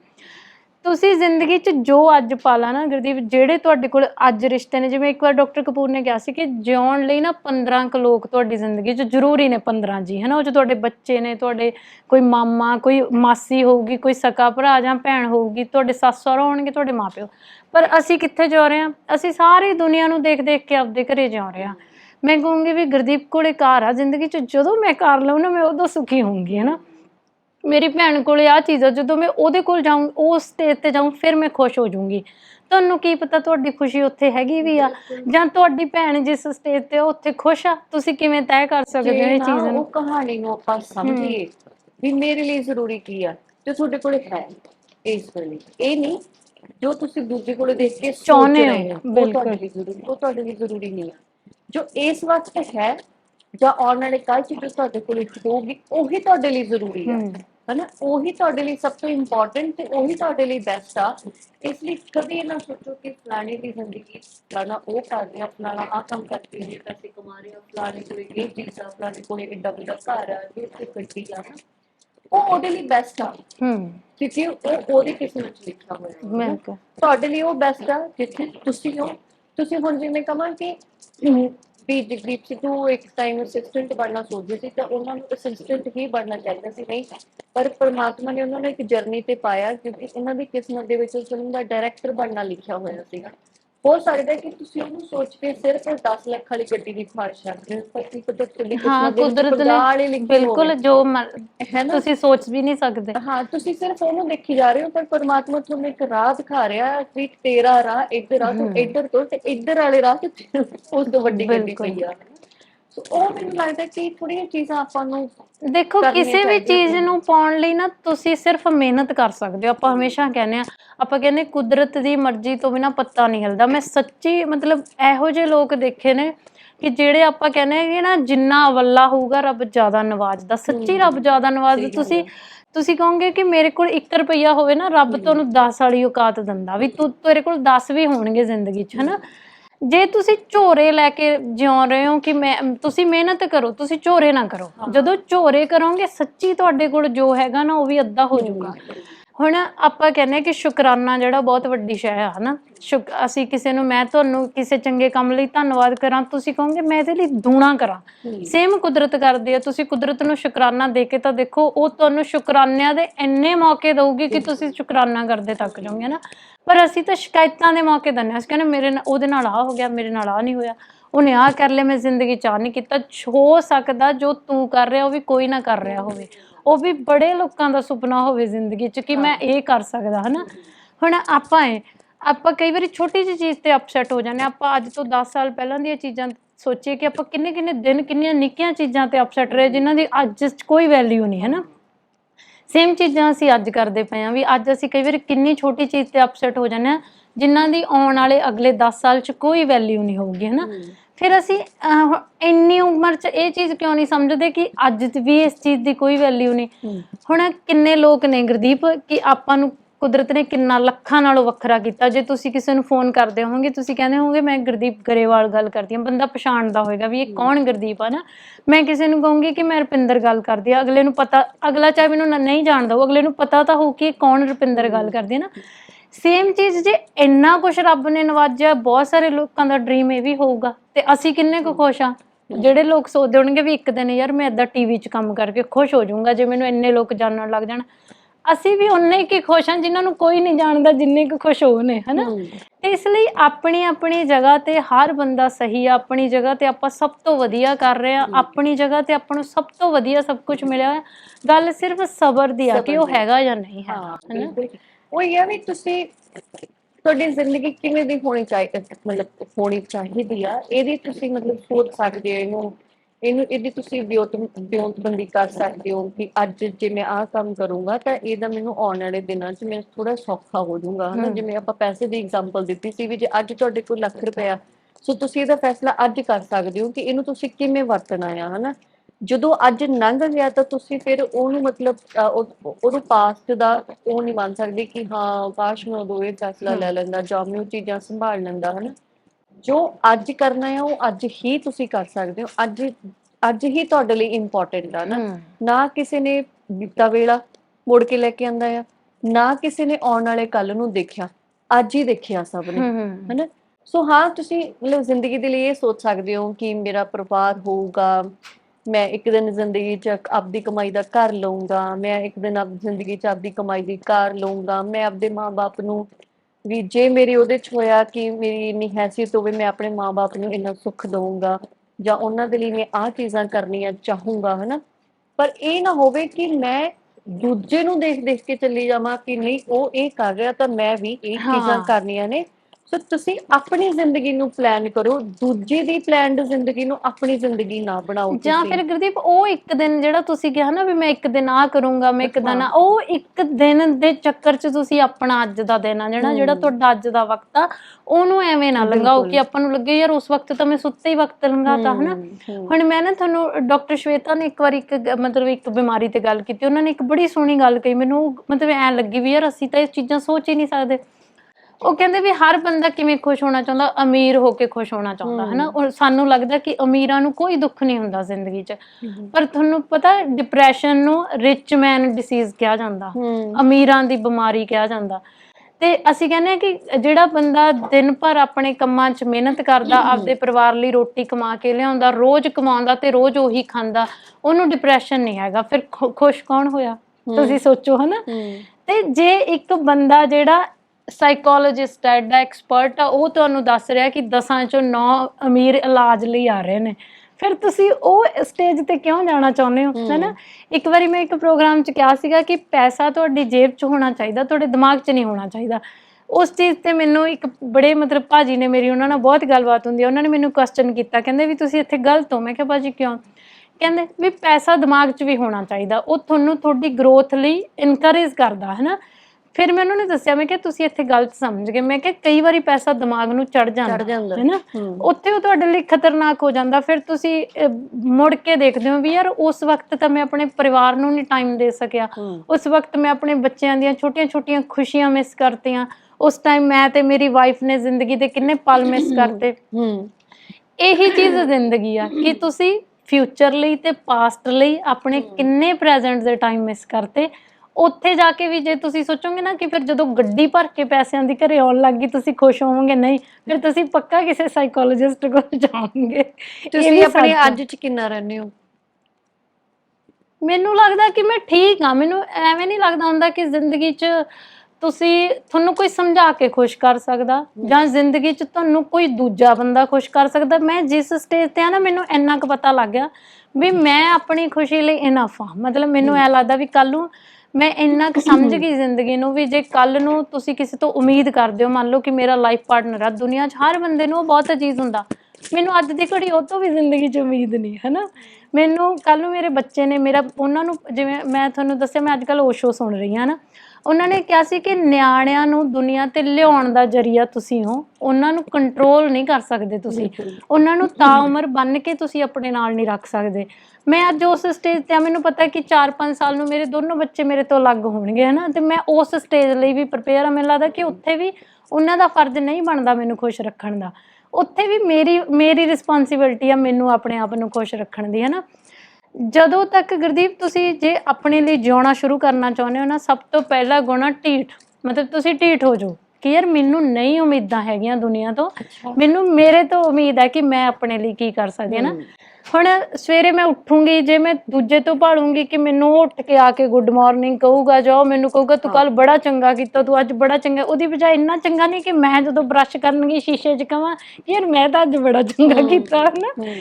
Speaker 1: ਤੁਸੀਂ ਜ਼ਿੰਦਗੀ 'ਚ ਜੋ ਅੱਜ ਪਾਲਾ ਨਾ ਗੁਰਦੀਪ ਜਿਹੜੇ ਤੁਹਾਡੇ ਕੋਲ ਅੱਜ ਰਿਸ਼ਤੇ ਨੇ ਜਿਵੇਂ ਇੱਕ ਵਾਰ ਡਾਕਟਰ ਕਪੂਰ ਨੇ ਕਿਹਾ ਸੀ ਕਿ ਜਿਉਣ ਲਈ ਨਾ 15 ਕੁ ਲੋਕ ਤੁਹਾਡੀ ਜ਼ਿੰਦਗੀ 'ਚ ਜ਼ਰੂਰੀ ਨੇ 15 ਜੀ ਹਨਾ? ਉਹ 'ਚ ਤੁਹਾਡੇ ਬੱਚੇ ਨੇ ਤੁਹਾਡੇ ਕੋਈ ਮਾਮਾ ਕੋਈ ਮਾਸੀ ਹੋਊਗੀ ਕੋਈ ਸਕਾ ਭਰਾ ਜਾਂ ਭੈਣ ਹੋਊਗੀ ਤੁਹਾਡੇ ਸੱਸ ਸਹੁਰਾ ਹੋਣਗੇ ਤੁਹਾਡੇ ਮਾਪਿਓ ਪਰ ਅਸੀਂ ਕਿੱਥੇ ਜਾ ਰਹੇ ਹਾਂ? ਅਸੀਂ ਸਾਰੀ ਦੁਨੀਆ ਨੂੰ ਦੇਖ ਦੇਖ ਕੇ ਆਪਦੇ ਘਰੇ ਜਾ ਰਹੇ ਹਾਂ। ਮੈਂ ਕਹੂੰਗੀ ਵੀ ਗੁਰਦੀਪ ਕੋਲੇ ਕਾਰ ਆ ਜ਼ਿੰਦਗੀ 'ਚ ਜਦੋਂ ਮੈਂ ਕਾਰ ਲਵਾਂ ਨਾ ਮੈਂ ਉਦੋਂ ਸੁਖੀ ਹੋਊਂਗੀ ਹਨਾ? ਮੇਰੀ ਭੈਣ ਕੋਲੇ ਆ ਚੀਜ਼ ਆ ਜਦੋਂ ਮੈਂ ਉਹਦੇ ਕੋਲ ਜਾਊਂ ਉਸ ਸਟੇਜ ਤੇ ਜਾਊਂ ਫਿਰ ਮੈਂ ਖੁਸ਼ ਹੋ ਜਾਊਂਗੀ। ਤੁਹਾਨੂੰ ਕੀ ਪਤਾ ਤੁਹਾਡੀ ਖੁਸ਼ੀ ਉੱਥੇ ਹੈਗੀ ਵੀ ਆ ਜਾਂ ਤੁਹਾਡੀ ਭੈਣ ਜਿਸ ਸਟੇਜ ਤੇ ਆ, ਉੱਥੇ ਖੁਸ਼ ਆ? ਤੁਸੀਂ ਕਿਵੇਂ ਤੈਅ ਕਰ ਸਕਦੇ ਹੋ
Speaker 2: ਜੇ
Speaker 1: ਇਹ
Speaker 2: ਨਾ
Speaker 1: ਚੀਜ਼
Speaker 2: ਉਹ
Speaker 1: ਨੂੰ
Speaker 2: ਕਹਾਣੀ ਨੂੰ ਆਪਾਂ ਸਮਝੀਏ ਵੀ ਮੇਰੇ ਲਈ ਜ਼ਰੂਰੀ ਕੀ ਆ? ਤੇ ਤੁਹਾਡੇ ਕੋਲ ਹੈ ਇਸ ਵੇਲੇ। ਇਹ ਨਹੀਂ ਜੋ ਤੁਸੀਂ ਦੂਜੇ ਕੋਲੇ ਦੇਖ ਕੇ ਸੋਚ
Speaker 1: ਚਾਹੁੰਦੇ ਹੋ,
Speaker 2: ਰਹੇ ਹੋ ਉਹ
Speaker 1: ਬਿਲਕੁਲ।
Speaker 2: ਲਈ ਜ਼ਰੂਰੀ ਉਹ ਤੁਹਾਡੇ ਲਈ ਜ਼ਰੂਰੀ ਨਹੀਂ ਆ। ਜੋ ਇਸ ਵਕਤ ਹੈ ਜਾਂ ਆਉਣ ਵਾਲੇ ਕੱਲ ਚ ਜੋ ਤੁਹਾਡੇ ਕੋਲ ਹੋਊਗੀ ਉਹੀ ਤੁਹਾਡੇ ਲਈ ਜ਼ਰੂਰੀ ਆ
Speaker 1: ਹੂੰ।
Speaker 2: ਹਨਾ? ਉਹੀ ਤੁਹਾਡੇ ਲਈ ਸਭ ਤੋਂ ਇੰਪੋਰਟੈਂਟ ਤੇ ਉਹੀ ਤੁਹਾਡੇ ਲਈ ਬੈਸਟ ਆ। ਇਸ ਲਈ ਕਦੇ ਇਹ ਨਾ ਸੋਚੋ ਕਿ ਫਲਾਣੇ ਦੀ ਜ਼ਿੰਦਗੀ ਫਲਾਣਾ ਉਹ ਕਰ ਰਿਹਾ ਫਲਾਣਾ ਆ ਕੰਮ ਕਰਕੇ ਇਹ ਪੈਸੇ ਕਮਾ ਰਿਹਾ ਫਲਾਣੇ ਕੋਲੇ ਇਹ ਚੀਜ਼ ਆ ਫਲਾਣੇ ਕੋਲੇ ਏਡਾ ਵੱਡਾ ਘਰ ਆ ਇਹ ਤੇ ਗੱਡੀ ਆ ਨਾ ਉਹ ਉਹਦੇ ਲਈ ਬੈਸਟ ਆ।
Speaker 1: ਹੂੰ।
Speaker 2: ਕਿਉਂਕਿ ਉਹ ਉਹਦੀ ਕਿਸਮਤ ਚ ਲਿਖਿਆ ਹੋਇਆ ਹੈ।
Speaker 1: ਮੈਂ
Speaker 2: ਨਾ।
Speaker 1: ਕਿਹਾ,
Speaker 2: ਤੁਹਾਡੇ ਲਈ ਉਹ ਬੈਸਟ ਆ ਜਿੱਥੇ ਤੁਸੀਂ ਹੋ ਤੁਸੀਂ ਹੁਣ ਜਿਵੇਂ ਕਹਾਂ ਕਿ ਵੀ ਜਗਦੀਪ ਸਿੱਧੂ ਇੱਕ ਟਾਈਮ ਅਸਿਸਟੈਂਟ ਬਣਨਾ ਸੋਚਦੇ ਸੀ, ਤਾਂ ਉਹਨਾਂ ਨੂੰ ਅਸਿਸਟੈਂਟ ਹੀ ਬਣਨਾ ਚਾਹੀਦਾ ਸੀ, ਨਹੀਂ ਪਰ ਪਰਮਾਤਮਾ ਨੇ ਉਹਨਾਂ ਨੂੰ ਇੱਕ ਜਰਨੀ ਤੇ ਪਾਇਆ, ਕਿਉਂਕਿ ਉਹਨਾਂ ਦੀ ਕਿਸਮਤ ਦੇ ਵਿੱਚ ਉਸ ਫਿਲਮ ਦਾ ਡਾਇਰੈਕਟਰ ਬਣਨਾ ਲਿਖਿਆ ਹੋਇਆ ਸੀਗਾ। ਹੋ ਸਕਦਾ ਕਿ ਤੁਸੀਂ ਉਹਨੂੰ ਸੋਚ ਕੇ ਸਿਰਫ 10 ਲੱਖ ਵਾਲੀ ਗੱਡੀ ਦੀ ਖੁਆਇਸ਼ ਰੱਖਦੇ ਹੋ ਪਰ ਕੀ ਕੁਦਰਤ ਤੁਹਾਡੀ
Speaker 1: ਹਾਂ ਕੁਦਰਤ
Speaker 2: 50 ਵਾਲੀ
Speaker 1: ਨੇ ਬਿਲਕੁਲ ਜੋ
Speaker 2: ਨਾ?
Speaker 1: ਤੁਸੀਂ ਸੋਚ ਵੀ ਨਹੀਂ ਸਕਦੇ।
Speaker 2: ਹਾਂ ਤੁਸੀਂ ਸਿਰਫ ਉਹਨੂੰ ਦੇਖੀ ਜਾ ਰਹੇ ਹੋ ਪਰ ਪਰਮਾਤਮਾ ਤੁਹਾਨੂੰ ਇੱਕ ਰਾਹ ਦਿਖਾ ਰਿਹਾ ਹੈ ਵੀ ਤੇਰਾ ਰਾਹ ਇੱਧਰ ਆ ਤੂੰ ਇੱਧਰ ਤੋਂ ਤੇ ਇੱਧਰ ਵਾਲੇ ਰਾਹ ਤੇ ਉਸ ਤੋਂ ਵੱਡੀ ਗੱਡੀ। ਪਈ ਆ। ਸੋ ਉਹ ਮੈਨੂੰ ਲੱਗਦਾ ਕਿ ਥੋੜੀਆਂ ਚੀਜ਼ਾਂ ਆਪਾਂ ਨੂੰ
Speaker 1: ਦੇਖੋ
Speaker 2: ਕਰਨੀਆਂ
Speaker 1: ਕਿਸੇ ਵੀ
Speaker 2: ਚਾਹੀਦੀਆਂ
Speaker 1: ਚੀਜ਼ ਨੂੰ। ਪਾਉਣ ਲਈ ਨਾ ਤੁਸੀਂ ਸਿਰਫ ਮਿਹਨਤ ਕਰ ਸਕਦੇ ਹੋ। ਆਪਾਂ ਹਮੇਸ਼ਾ ਕਹਿੰਦੇ ਆ ਆਪਾਂ ਕਹਿੰਦੇ ਕੁਦਰਤ ਦੀ ਮਰਜ਼ੀ ਤੋਂ ਬਿਨਾ ਪੱਤਾ ਨਹੀਂ ਹਿਲਦਾ। ਮੈਂ ਸੱਚੀ ਮਤਲਬ ਇਹੋ ਜਿਹੇ ਲੋਕ ਦੇਖੇ ਨੇ ਕਿ ਜਿਹੜੇ ਆਪਾਂ ਕਹਿੰਦੇ ਆ ਕਿ ਨਾ ਜਿੰਨਾ ਅਵੱਲਾ ਹੋਊਗਾ ਰੱਬ ਜ਼ਿਆਦਾ ਨਵਾਜ਼ਦਾ। ਸੱਚੀ ਰੱਬ ਜ਼ਿਆਦਾ ਨਵਾਜ਼ਦਾ।
Speaker 2: ਸਹੀ ਗੱਲ
Speaker 1: ਤੁਸੀਂ ਤੁਸੀਂ ਕਹੋਗੇ ਕਿ ਮੇਰੇ ਕੋਲ 1 ਰੁਪਈਆ ਹੋਵੇ ਨਾ ਰੱਬ ਤੁਹਾਨੂੰ 10 ਵਾਲੀ ਔਕਾਤ ਦਿੰਦਾ ਵੀ ਤੂੰ ਤੇਰੇ ਕੋਲ 10 ਵੀ ਹੋਣਗੇ ਜ਼ਿੰਦਗੀ 'ਚ ਹਨਾ? ਜੇ ਤੁਸੀਂ ਝੋਰੇ ਲੈ ਕੇ ਜਿਉ ਰਹੇ ਹੋ ਕਿ ਮੈਂ ਤੁਸੀਂ ਮਿਹਨਤ ਕਰੋ ਤੁਸੀਂ ਝੋਰੇ ਨਾ ਕਰੋ। ਜਦੋਂ ਝੋਰੇ ਕਰੋਗੇ ਸੱਚੀ ਤੁਹਾਡੇ ਕੋਲ ਜੋ ਹੈਗਾ ਨਾ ਉਹ ਵੀ ਅੱਧਾ ਹੋ ਜਾਊਗਾ। ਹੁਣ ਆਪਾਂ ਕਹਿੰਦੇ ਹਾਂ ਕਿ ਸ਼ੁਕਰਾਨਾ ਜਿਹੜਾ ਬਹੁਤ ਵੱਡੀ ਸ਼ੈ ਆ ਹਨਾ? ਅਸੀਂ ਕਿਸੇ ਨੂੰ ਮੈਂ ਤੁਹਾਨੂੰ ਕਿਸੇ ਚੰਗੇ ਕੰਮ ਲਈ ਧੰਨਵਾਦ ਕਰਾਂ। ਤੁਸੀਂ ਕਹੋਗੇ ਮੈਂ ਇਹਦੇ ਲਈ ਦੂਣਾ ਕਰਾਂ। ਸੇਮ ਕੁਦਰਤ ਕਰਦੀ ਹੈ ਤੁਸੀਂ ਕੁਦਰਤ ਨੂੰ ਸ਼ੁਕਰਾਨਾ ਦੇ ਕੇ ਤਾਂ ਦੇਖੋ ਉਹ ਤੁਹਾਨੂੰ ਸ਼ੁਕਰਾਨਿਆਂ ਦੇ ਇੰਨੇ ਮੌਕੇ ਦਊਗੀ ਕਿ ਤੁਸੀਂ ਸ਼ੁਕਰਾਨਾ ਕਰਦੇ ਤੱਕ ਜਾਓਗੇ ਨਾ ਪਰ ਅਸੀਂ ਤਾਂ ਸ਼ਿਕਾਇਤਾਂ ਦੇ ਮੌਕੇ ਦਿੰਦੇ ਅਸੀਂ ਕਹਿੰਦੇ ਮੇਰੇ ਨਾਲ ਉਹਦੇ ਨਾਲ ਆ ਹੋ ਗਿਆ, ਮੇਰੇ ਨਾਲ ਆ ਨਹੀਂ ਹੋਇਆ। ਉਹਨੇ ਆ ਕਰ ਲਿਆ, ਮੈਂ ਜ਼ਿੰਦਗੀ ਚ ਆਹ ਨਹੀਂ ਕੀਤਾ। ਹੋ ਸਕਦਾ ਜੋ ਤੂੰ ਕਰ ਰਿਹਾ, ਉਹ ਵੀ ਕੋਈ ਨਾ ਕਰ ਰਿਹਾ ਹੋਵੇ। ਉਹ ਵੀ ਬੜੇ ਲੋਕਾਂ ਦਾ ਸੁਪਨਾ ਹੋਵੇ ਜ਼ਿੰਦਗੀ ਚ ਕਿ ਮੈਂ ਇਹ ਕਰ ਸਕਦਾ, ਹਨਾ? ਹੁਣ ਆਪਾਂ ਏ ਆਪਾਂ ਕਈ ਵਾਰੀ ਛੋਟੀ ਜਿਹੀ ਚੀਜ਼ ਤੇ ਅਪਸੈਟ ਹੋ ਜਾਂਦੇ ਹਾਂ। ਆਪਾਂ ਅੱਜ ਤੋਂ 10 ਸਾਲ ਪਹਿਲਾਂ ਦੀਆਂ ਚੀਜ਼ਾਂ ਸੋਚੀਏ ਕਿ ਆਪਾਂ ਕਿੰਨੇ ਕਿੰਨੇ ਦਿਨ ਕਿੰਨੀਆਂ ਨਿੱਕੀਆਂ ਚੀਜ਼ਾਂ ਤੇ ਅਪਸੈਟ ਰਹੇ, ਜਿਨ੍ਹਾਂ ਦੀ ਅੱਜ ਕੋਈ ਵੈਲਿਊ ਨਹੀਂ ਹੈ ਨਾ ਸੇਮ ਚੀਜ਼ਾਂ ਅਸੀਂ ਅੱਜ ਕਰਦੇ ਪਏ ਹਾਂ ਵੀ ਅੱਜ ਅਸੀਂ ਕਈ ਵਾਰੀ ਕਿੰਨੀ ਛੋਟੀ ਚੀਜ਼ ਤੇ ਅਪਸੈਟ ਹੋ ਜਾਂਦੇ ਹਾਂ ਜਿਨ੍ਹਾਂ ਦੀ ਆਉਣ ਵਾਲੇ ਅਗਲੇ 10 ਸਾਲ 'ਚ ਕੋਈ ਵੈਲਿਊ ਨਹੀਂ ਹੋਊਗੀ ਹੈ। ਨਾ ਫਿਰ ਅਸੀਂ ਇੰਨੀ ਉਮਰ 'ਚ ਇਹ ਚੀਜ਼ ਕਿਉਂ ਨਹੀਂ ਸਮਝਦੇ ਕਿ ਅੱਜ ਵੀ ਇਸ ਚੀਜ਼ ਦੀ ਕੋਈ ਵੈਲਿਊ ਨਹੀਂ? ਹੁਣ ਕਿੰਨੇ ਲੋਕ ਨੇ ਗੁਰਦੀਪ ਕਿ ਆਪਾਂ ਨੂੰ ਕੁਦਰਤ ਨੇ ਕਿੰਨਾ ਲੱਖਾਂ ਨਾਲੋਂ ਵੱਖਰਾ ਕੀਤਾ। ਜੇ ਤੁਸੀਂ ਕਿਸੇ ਨੂੰ ਫੋਨ ਕਰਦੇ ਹੋਵੋਗੇ ਤੁਸੀਂ ਕਹਿੰਦੇ ਹੋਵੋਗੇ ਮੈਂ ਗੁਰਦੀਪ ਗਰੇਵਾਲ ਗੱਲ ਕਰਦੀ ਹਾਂ। ਬੰਦਾ ਪਛਾਣਦਾ ਹੋਵੇਗਾ ਵੀ ਇਹ ਕੌਣ ਗੁਰਦੀਪ ਆ ਨਾ? ਮੈਂ ਕਿਸੇ ਨੂੰ ਕਹੂੰਗੀ ਕਿ ਮੈਂ ਰੁਪਿੰਦਰ ਗੱਲ ਕਰਦੀ ਆ ਅਗਲੇ ਨੂੰ ਪਤਾ ਅਗਲਾ ਚਾਹੇ ਮੈਨੂੰ ਨਹੀਂ ਜਾਣਦਾ ਉਹ ਅਗਲੇ ਨੂੰ ਪਤਾ ਤਾਂ ਹੋਊ ਕਿ ਇਹ ਕੌਣ ਰੁਪਿੰਦਰ ਗੱਲ ਕਰਦੀ ਹੈ ਨਾ? ਸੇਮ ਚੀਜ਼ ਜੇ ਇੰਨਾ ਕੁਝ ਰੱਬ ਨੇ ਨਵਾਜਿਆ ਬਹੁਤ ਸਾਰੇ ਲੋਕਾਂ ਦਾ ਡ੍ਰੀਮ ਇਹ ਵੀ ਹੋਊਗਾ। ਤੇ ਅਸੀਂ ਕਿੰਨੇ ਕੁ ਖੁਸ਼ ਆ ਜਿਹੜੇ ਲੋਕ ਸੋਚਦੇ ਹੋਣਗੇ ਵੀ ਇੱਕ ਦਿਨ ਯਾਰ ਮੈਂ ਏਦਾਂ ਟੀਵੀ 'ਚ ਕੰਮ ਕਰਕੇ ਖੁਸ਼ ਹੋ ਜਾਊਂਗਾ ਜੇ ਮੈਨੂੰ ਇੰਨੇ ਲੋਕ ਜਾਣਨ ਲੱਗ ਜਾਣ। ਅਸੀਂ ਵੀ ਉਨੇ ਹੀ ਖੁਸ਼ ਹਾਂ ਜਿਨ੍ਹਾਂ ਨੂੰ ਕੋਈ ਨਹੀਂ ਜਾਣਦਾ ਜਿੰਨੇ ਕੁ ਖੁਸ਼ ਹੋ ਨੇ ਹਨਾ? ਤੇ ਇਸ ਲਈ ਆਪਣੀ ਆਪਣੀ ਜਗ੍ਹਾ ਤੇ ਹਰ ਬੰਦਾ ਸਹੀ ਆ ਆਪਣੀ ਜਗ੍ਹਾ ਤੇ ਆਪਾਂ ਸਭ ਤੋਂ ਵਧੀਆ ਕਰ ਰਹੇ ਆ ਆਪਣੀ ਜਗ੍ਹਾ ਤੇ ਆਪਾਂ ਨੂੰ ਸਭ ਤੋਂ ਵਧੀਆ ਸਭ ਕੁਝ ਮਿਲਿਆ। ਗੱਲ ਸਿਰਫ ਸਬਰ ਦੀ ਆ ਕਿ ਉਹ ਹੈਗਾ ਜਾਂ ਨਹੀਂ ਹੈ
Speaker 2: ਹਾਂ ਬਿਲਕੁਲ। ਉਹ ਇਹ ਆ ਵੀ ਤੁਸੀਂ ਤੁਹਾਡੀ ਜ਼ਿੰਦਗੀ ਕਿਵੇਂ ਦੀ ਹੋਣੀ ਚਾਹੀਦੀ ਮਤਲਬ ਹੋਣੀ ਚਾਹੀਦੀ ਆ ਇਹਦੀ ਤੁਸੀਂ ਮਤਲਬ ਸੋਚ ਸਕਦੇ ਹੋ ਇਹਨੂੰ ਇਹਦੀ ਤੁਸੀਂ ਵਿਉਂਤ ਵਿਉਂਤਬੰਦੀ ਕਰ ਸਕਦੇ ਹੋ ਕਿ ਅੱਜ ਜੇ ਮੈਂ ਆਹ ਕੰਮ ਕਰੂੰਗਾ ਤਾਂ ਇਹਦਾ ਮੈਨੂੰ ਆਉਣ ਵਾਲੇ ਦਿਨਾਂ 'ਚ ਮੈਨੂੰ ਥੋੜਾ ਸੌਖਾ ਹੋ ਜਾਊਗਾ। ਹਨਾ। ਜਿਵੇਂ ਆਪਾਂ ਪੈਸੇ ਦੀ ਐਗਜ਼ਾਮਪਲ ਦਿੱਤੀ ਸੀ ਵੀ ਜੇ ਅੱਜ ਤੁਹਾਡੇ ਕੋਲ ਲੱਖ ਰੁਪਇਆ ਸੋ ਤੁਸੀਂ ਇਹਦਾ ਫੈਸਲਾ ਅੱਜ ਕਰ ਸਕਦੇ ਹੋ ਕਿ ਇਹਨੂੰ ਤੁਸੀਂ ਕਿਵੇਂ ਵਰਤਣਾ ਆ ਹਨਾ? ਜਦੋਂ ਅੱਜ ਲੰਘ ਗਿਆ ਤਾਂ ਤੁਸੀਂ ਫਿਰ ਉਹਨੂੰ ਮਤਲਬ ਉਹ- ਉਹਨੂੰ ਪਾਸਟ ਦਾ ਉਹ ਨਹੀਂ ਮੰਨ ਸਕਦੇ ਕਿ ਹਾਂ ਕਾਸ਼ ਮੈਂ ਉਦੋਂ ਇਹ ਫੈਸਲਾ ਲੈ ਲੈਂਦਾ ਜਾਂ ਮੈਂ ਉਹ ਚੀਜ਼ਾਂ ਸੰਭਾਲ ਲੈਂਦਾ ਹਨਾ? ਜੋ ਅੱਜ ਕਰਨਾ ਹੈ ਉਹ ਅੱਜ ਹੀ ਤੁਸੀਂ ਕਰ ਸਕਦੇ ਹੋ। ਅੱਜ ਅੱਜ ਹੀ ਤੁਹਾਡੇ ਲਈ ਇੰਪੋਰਟੈਂਟ ਆ ਨਾ। ਨਾ ਕਿਸੇ ਨੇ ਬੀਤਾ ਵੇਲਾ ਮੁੜ ਕੇ ਲੈ ਕੇ ਆਂਦਾ ਆ। ਨਾ ਕਿਸੇ ਨੇ ਆਉਣ ਵਾਲੇ ਕੱਲ ਨੂੰ ਦੇਖਿਆ। ਅੱਜ ਹੀ ਦੇਖਿਆ ਸਭ ਨੇ। ਹਨਾ? ਸੋ ਹਾਂ ਤੁਸੀਂ ਮਤਲਬ ਜ਼ਿੰਦਗੀ ਦੇ ਲਈ ਇਹ ਸੋਚ ਸਕਦੇ ਹੋ ਕਿ ਮੇਰਾ ਪਰਿਵਾਰ ਹੋਊਗਾ ਮੈਂ ਇੱਕ ਦਿਨ ਜ਼ਿੰਦਗੀ 'ਚ ਆਪਦੀ ਕਮਾਈ ਦਾ ਘਰ ਲਊਂਗਾ ਮੈਂ ਇੱਕ ਦਿਨ ਆਪਦੀ ਜ਼ਿੰਦਗੀ 'ਚ ਆਪਦੀ ਕਮਾਈ ਦੀ ਕਾਰ ਲਊਂਗਾ ਮੈਂ ਆਪਦੇ ਮਾਪੇ ਨੂੰ ਵੀ ਜੇ ਮੇਰੀ ਉਹਦੇ 'ਚ ਹੋਇਆ ਕਿ ਮੇਰੀ ਇੰਨੀ ਹੈਸੀਅਤ ਹੋਵੇ ਮੈਂ ਆਪਣੇ ਮਾਪੇ ਨੂੰ ਇੰਨਾ ਸੁੱਖ ਦਊਂਗਾ ਜਾਂ ਉਹਨਾਂ ਦੇ ਲਈ ਮੈਂ ਆਹ ਚੀਜ਼ਾਂ ਕਰਨੀਆਂ ਚਾਹੂੰਗਾ ਹਨਾ ਪਰ ਇਹ ਨਾ ਹੋਵੇ ਕਿ ਮੈਂ ਦੂਜੇ ਨੂੰ ਦੇਖ ਦੇਖ ਕੇ ਚੱਲੀ ਜਾਵਾਂ ਕਿ ਨਹੀਂ ਉਹ ਇਹ ਕਰ ਰਿਹਾ ਤਾਂ ਮੈਂ ਵੀ ਇਹ ਚੀਜ਼ਾਂ। ਕਰਨੀਆਂ ਨੇ ਸੋ ਤੁਸੀਂ ਆਪਣੀ ਜ਼ਿੰਦਗੀ ਨੂੰ ਪਲਾਨ ਕਰੋ ਦੂਜੇ ਦੀ ਪਲਾਨਡ ਜ਼ਿੰਦਗੀ ਨੂੰ ਆਪਣੀ ਜ਼ਿੰਦਗੀ ਨਾ ਬਣਾਓ
Speaker 1: ਜਾਂ। ਫਿਰ ਗੁਰਦੀਪ ਉਹ ਇੱਕ ਦਿਨ ਜਿਹੜਾ ਤੁਸੀਂ ਕਿਹਾ ਨਾ ਵੀ ਮੈਂ ਇੱਕ ਦਿਨ ਆ ਕਰੂੰਗਾ ਮੈਂ ਇੱਕ ਦਿਨ ਆ ਉਹ ਇੱਕ ਦਿਨ ਦੇ ਚੱਕਰ 'ਚ ਤੁਸੀਂ ਆਪਣਾ ਅੱਜ ਦਾ ਦਿਨ ਆ ਜਿਹੜਾ ਜਿਹੜਾ ਤੁਹਾਡਾ ਅੱਜ ਦਾ ਵਕਤ ਆ ਉਹਨੂੰ ਐਵੇਂ ਨਾ ਲੰਘਾਓ ਕਿ ਆਪਾਂ ਨੂੰ ਲੱਗੇ ਯਾਰ ਉਸ ਵਕਤ ਤਾਂ ਮੈਂ ਸੁੱਤੇ ਹੀ ਵਕਤ ਲੰਘਾਤਾ ਹਨਾ? ਹੁਣ ਮੈਂ ਨਾ ਤੁਹਾਨੂੰ ਡਾਕਟਰ ਸ਼ਵੇਤਾ ਨੇ ਇੱਕ ਵਾਰ ਇੱਕ ਮਤਲਬ ਇੱਕ ਬਿਮਾਰੀ ਤੇ ਗੱਲ ਕੀਤੀ ਉਹਨਾਂ ਨੇ ਇੱਕ ਬੜੀ ਸੋਹਣੀ ਗੱਲ ਕਹੀ ਮੈਨੂੰ ਮਤਲਬ ਐ ਲੱਗੀ ਵੀ ਯਾਰ ਅਸੀਂ ਤਾਂ ਇਹ ਚੀਜ਼ਾਂ ਸੋਚ ਹੀ ਨਹੀਂ ਸਕਦੇ। ਉਹ ਕਹਿੰਦੇ ਵੀ ਹਰ ਬੰਦਾ ਕਿਵੇਂ ਖੁਸ਼ ਹੋਣਾ ਚਾਹੁੰਦਾ ਅਮੀਰ ਹੋ ਕੇ ਖੁਸ਼ ਹੋਣਾ ਚਾਹੁੰਦਾ ਹੈ। ਨਾ ਔਰ ਸਾਨੂੰ ਲੱਗਦਾ ਕਿ ਅਮੀਰਾਂ ਨੂੰ ਕੋਈ ਦੁੱਖ ਨਹੀਂ ਹੁੰਦਾ ਜ਼ਿੰਦਗੀ 'ਚ। ਪਰ ਤੁਹਾਨੂੰ ਪਤਾ ਡਿਪਰੈਸ਼ਨ ਨੂੰ ਰਿਚ ਮੈਨ ਡਿਸੀਜ਼ ਕਿਹਾ ਜਾਂਦਾ। ਅਮੀਰਾਂ ਦੀ ਬਿਮਾਰੀ ਕਿਹਾ ਜਾਂਦਾ। ਤੇ ਅਸੀਂ ਕਹਿੰਦੇ ਹਾਂ ਕਿ ਜਿਹੜਾ ਬੰਦਾ ਦਿਨ ਭਰ ਆਪਣੇ ਕੰਮਾਂ 'ਚ ਮਿਹਨਤ ਕਰਦਾ ਆਪਦੇ ਪਰਿਵਾਰ ਲਈ ਰੋਟੀ ਕਮਾ ਕੇ ਲਿਆਉਂਦਾ ਰੋਜ਼ ਕਮਾਉਂਦਾ ਤੇ ਰੋਜ਼ ਉਹੀ ਖਾਂਦਾ ਉਹਨੂੰ ਡਿਪਰੈਸ਼ਨ ਨਹੀਂ ਹੈਗਾ। ਫਿਰ ਖੁਸ਼ ਕੌਣ ਹੋਇਆ? ਤੁਸੀਂ ਸੋਚੋ ਹਨਾ? ਤੇ ਜੇ ਇੱਕ ਬੰਦਾ ਜਿਹੜਾ ਸਾਈਕੋਲੋਜਿਸਟ ਹੈ ਦਾ ਐਕਸਪਰਟ ਆ ਉਹ ਤੁਹਾਨੂੰ ਦੱਸ ਰਿਹਾ ਕਿ ਦਸਾਂ ਚੋਂ 9 ਅਮੀਰ ਇਲਾਜ ਲਈ ਆ ਰਹੇ ਨੇ। ਫਿਰ ਤੁਸੀਂ ਉਹ ਸਟੇਜ ਤੇ ਕਿਉਂ ਜਾਣਾ ਚਾਹੁੰਦੇ ਹੋ? ਹੈਨਾ? ਇੱਕ ਵਾਰੀ ਮੈਂ ਇੱਕ ਪ੍ਰੋਗਰਾਮ 'ਚ ਕਿਹਾ ਸੀਗਾ ਕਿ ਪੈਸਾ ਤੁਹਾਡੀ ਜੇਬ 'ਚ ਹੋਣਾ ਚਾਹੀਦਾ ਤੁਹਾਡੇ ਦਿਮਾਗ 'ਚ ਨਹੀਂ ਹੋਣਾ ਚਾਹੀਦਾ। ਉਸ ਚੀਜ਼ ਤੇ ਮੈਨੂੰ ਇੱਕ ਬੜੇ ਮਤਲਬ ਭਾਜੀ ਨੇ ਮੇਰੀ ਉਹਨਾਂ ਨਾਲ ਬਹੁਤ ਗੱਲਬਾਤ ਹੁੰਦੀ ਹੈ ਉਹਨਾਂ ਨੇ ਮੈਨੂੰ ਕੁਐਸਚਨ ਕੀਤਾ ਕਹਿੰਦੇ ਵੀ ਤੁਸੀਂ ਇੱਥੇ ਗਲਤ ਹੋ। ਮੈਂ ਕਿਹਾ ਭਾਜੀ ਕਿਉਂ? ਕਹਿੰਦੇ ਵੀ ਪੈਸਾ ਦਿਮਾਗ 'ਚ ਵੀ ਹੋਣਾ ਚਾਹੀਦਾ ਉਹ ਤੁਹਾਨੂੰ ਤੁਹਾਡੀ ਗਰੋਥ ਲਈ ਇਨਕਰੇਜ ਕਰਦਾ ਹੈ ਨਾ ਫਿਰ ਮੈਂ ਉਹਨਾਂ ਨੂੰ ਦੱਸਿਆ ਮੈਂ ਕਿ ਤੁਸੀਂ ਇੱਥੇ ਗਲਤ ਸਮਝ ਗਏ। ਮੈਂ ਕਿ ਕਈ ਵਾਰੀ ਪੈਸਾ ਦਿਮਾਗ ਨੂੰ ਚੜ ਜਾਂਦਾ। ਹੈ ਨਾ। ਉੱਥੇ ਉਹ ਤੁਹਾਡੇ ਲਈ ਖਤਰਨਾਕ ਹੋ ਜਾਂਦਾ। ਫਿਰ ਤੁਸੀਂ ਮੁੜ ਕੇ ਦੇਖਦੇ ਹੋ ਵੀ ਯਾਰ ਉਸ ਵਕਤ ਤਾਂ ਮੈਂ ਆਪਣੇ ਪਰਿਵਾਰ ਨੂੰ ਨਹੀਂ ਟਾਈਮ ਦੇ ਸਕਿਆ। ਉਸ ਵਕਤ ਮੈਂ ਆਪਣੇ ਬੱਚਿਆਂ ਦੀਆਂ ਛੋਟੀਆਂ-ਛੋਟੀਆਂ ਖੁਸ਼ੀਆਂ ਮਿਸ ਕਰਤੀਆਂ। ਉਸ ਟਾਈਮ ਮੈਂ ਤੇ ਮੇਰੀ ਵਾਈਫ ਨੇ ਜ਼ਿੰਦਗੀ ਦੇ ਕਿੰਨੇ ਪਲ ਮਿਸ ਕਰਤੇ। ਇਹੀ ਚੀਜ਼ ਜ਼ਿੰਦਗੀ ਆ ਕਿ ਤੁਸੀਂ ਫਿਊਚਰ ਲਈ ਤੇ ਪਾਸਟ ਲਈ ਆਪਣੇ ਕਿੰਨੇ ਪ੍ਰੈਜ਼ੈਂਟ ਦੇ ਟਾਈਮ ਮਿਸ ਕਰਤੇ। ਉੱਥੇ ਜਾ ਕੇ ਵੀ ਜੇ ਤੁਸੀਂ ਸੋਚੋਗੇ ਨਾ ਕਿ ਫਿਰ ਜਦੋਂ ਗੱਡੀ ਭਰ ਕੇ ਪੈਸਿਆਂ ਦੀ ਘਰੇ ਆਉਣ ਲੱਗੀ ਤੁਸੀਂ ਖੁਸ਼ ਹੋਵੋਗੇ? ਨਹੀਂ। ਫਿਰ ਤੁਸੀਂ ਪੱਕਾ ਕਿਸੇ ਸਾਈਕੋਲੋਜਿਸਟ ਕੋਲ ਜਾਓਗੇ।
Speaker 2: ਤੁਸੀਂ ਆਪਣੇ
Speaker 1: ਆ।
Speaker 2: ਅੱਜ ਚ ਕਿੰਨਾ ਰਹਿੰਦੇ ਹੋ?
Speaker 1: ਮੈਨੂੰ ਲੱਗਦਾ ਕਿ ਮੈਂ ਠੀਕ ਹਾਂ। ਮੈਨੂੰ ਐਵੇਂ ਨਹੀਂ ਲੱਗਦਾ ਹੁੰਦਾ ਕਿ ਜ਼ਿੰਦਗੀ 'ਚ ਤੁਸੀਂ ਤੁਹਾਨੂੰ ਕੋਈ ਸਮਝਾ ਕੇ ਖੁਸ਼ ਕਰ ਸਕਦਾ ਜਾਂ ਜ਼ਿੰਦਗੀ 'ਚ ਤੁਹਾਨੂੰ ਕੋਈ ਦੂਜਾ ਬੰਦਾ ਖੁਸ਼ ਕਰ ਸਕਦਾ। ਮੈਂ ਜਿਸ ਸਟੇਜ ਤੇ ਆ ਨਾ ਮੈਨੂੰ ਇੰਨਾ ਕੁ ਪਤਾ ਲੱਗ ਗਿਆ ਵੀ ਮੈਂ ਆਪਣੀ ਖੁਸ਼ੀ ਲਈ ਇਨਫ ਆ ਮਤਲਬ ਮੈਨੂੰ ਐ ਲੱਗਦਾ ਵੀ ਕੱਲ ਨੂੰ ਮੈਂ ਇੰਨਾ ਕੁ ਸਮਝ ਗਈ ਜ਼ਿੰਦਗੀ ਨੂੰ ਵੀ ਜੇ ਕੱਲ ਨੂੰ ਤੁਸੀਂ ਕਿਸੇ ਤੋਂ ਉਮੀਦ ਕਰਦੇ ਹੋ, ਮੰਨ ਲਓ ਕਿ ਮੇਰਾ ਲਾਈਫ ਪਾਰਟਨਰ ਆ, ਦੁਨੀਆ 'ਚ ਹਰ ਬੰਦੇ ਨੂੰ ਉਹ ਬਹੁਤ ਅਜੀਜ਼ ਹੁੰਦਾ, ਮੈਨੂੰ ਅੱਜ ਦੀ ਘੜੀ ਉਹ ਤੋਂ ਵੀ ਜ਼ਿੰਦਗੀ 'ਚ ਉਮੀਦ ਨਹੀਂ ਨਾ ਮੈਨੂੰ ਕੱਲ ਨੂੰ ਮੇਰੇ ਬੱਚੇ ਨੇ, ਮੇਰਾ ਉਹਨਾਂ ਨੂੰ ਜਿਵੇਂ ਮੈਂ ਤੁਹਾਨੂੰ ਦੱਸਿਆ, ਮੈਂ ਅੱਜ ਕੱਲ ਓਸ਼ੋ ਸੁਣ ਰਹੀ ਹਾਂ ਨਾ ਉਹਨਾਂ ਨੇ ਕਿਹਾ ਸੀ ਕਿ ਨਿਆਣਿਆਂ ਨੂੰ ਦੁਨੀਆ ਤੇ ਲਿਆਉਣ ਦਾ ਜਰੀਆ ਤੁਸੀਂ ਹੋ। ਉਹਨਾਂ ਨੂੰ ਕੰਟਰੋਲ ਨਹੀਂ ਕਰ ਸਕਦੇ ਤੁਸੀਂ। ਉਹਨਾਂ ਨੂੰ ਤਾਂ ਉਮਰ ਬੰਨ ਕੇ ਤੁਸੀਂ ਆਪਣੇ ਨਾਲ ਨਹੀਂ ਰੱਖ ਸਕਦੇ। ਮੈਂ ਅੱਜ ਉਸ ਸਟੇਜ ਤੇ ਆ ਮੈਨੂੰ ਪਤਾ ਕਿ 4-5 ਸਾਲ ਨੂੰ ਮੇਰੇ ਦੋਨੋਂ ਬੱਚੇ ਮੇਰੇ ਤੋਂ ਅਲੱਗ ਹੋਣਗੇ ਹਨਾ? ਤੇ ਮੈਂ ਉਸ ਸਟੇਜ ਲਈ ਵੀ ਪ੍ਰਪੇਅਰ ਆ। ਮੈਨੂੰ ਲੱਗਦਾ ਕਿ ਉੱਥੇ ਵੀ ਉਹਨਾਂ ਦਾ ਫਰਜ਼ ਨਹੀਂ ਬਣਦਾ ਮੈਨੂੰ ਖੁਸ਼ ਰੱਖਣ ਦਾ। ਉੱਥੇ ਵੀ ਮੇਰੀ ਮੇਰੀ ਰਿਸਪੌਂਸਿਬਿਲਟੀ ਆ ਮੈਨੂੰ ਆਪਣੇ ਆਪ ਨੂੰ ਖੁਸ਼ ਰੱਖਣ ਦੀ ਹਨਾ? ਜਦੋਂ ਤੱਕ ਗੁਰਦੀਪ ਤੁਸੀਂ ਜੇ ਆਪਣੇ ਲਈ ਜਿਉਣਾ ਸ਼ੁਰੂ ਕਰਨਾ ਚਾਹੁੰਦੇ ਹੋ ਨਾ ਸਭ ਤੋਂ ਪਹਿਲਾ ਗੁਣਾ ਢੀਠ। ਮਤਲਬ ਤੁਸੀਂ ਢੀਠ ਹੋ ਜਾਓ ਕਿ ਯਾਰ ਮੈਨੂੰ ਨਹੀਂ ਉਮੀਦਾਂ ਹੈਗੀਆਂ ਦੁਨੀਆ ਤੋਂ। ਮੈਨੂੰ ਮੇਰੇ ਤੋਂ ਉਮੀਦ ਹੈ ਕਿ ਮੈਂ ਆਪਣੇ ਲਈ ਕੀ ਕਰ ਸਕਦੀ ਹਾਂ ਨਾ। ਹੁਣ ਸਵੇਰੇ ਮੈਂ ਉੱਠੂੰਗੀ ਜੇ ਮੈਂ ਦੂਜੇ ਤੋਂ ਭਾਲੂੰਗੀ ਕਿ ਮੈਨੂੰ ਉੱਠ ਕੇ ਆ ਕੇ ਗੁੱਡ ਮਾਰਨਿੰਗ ਕਹੂਗਾ ਜਾਓ ਮੈਨੂੰ ਕਹੂਗਾ ਤੂੰ ਕੱਲ ਬੜਾ ਚੰਗਾ ਕੀਤਾ ਤੂੰ ਅੱਜ ਬੜਾ ਚੰਗਾ। ਉਹਦੀ ਬਜਾਏ ਇੰਨਾ ਚੰਗਾ ਨਹੀਂ ਕਿ ਮੈਂ ਜਦੋਂ ਬ੍ਰਸ਼ ਕਰਨਗੀ ਸ਼ੀਸ਼ੇ 'ਚ ਕਹਾਂ ਯਾਰ ਮੈਂ ਤਾਂ ਅੱਜ ਬੜਾ ਚੰਗਾ ਕੀਤਾ ਜ-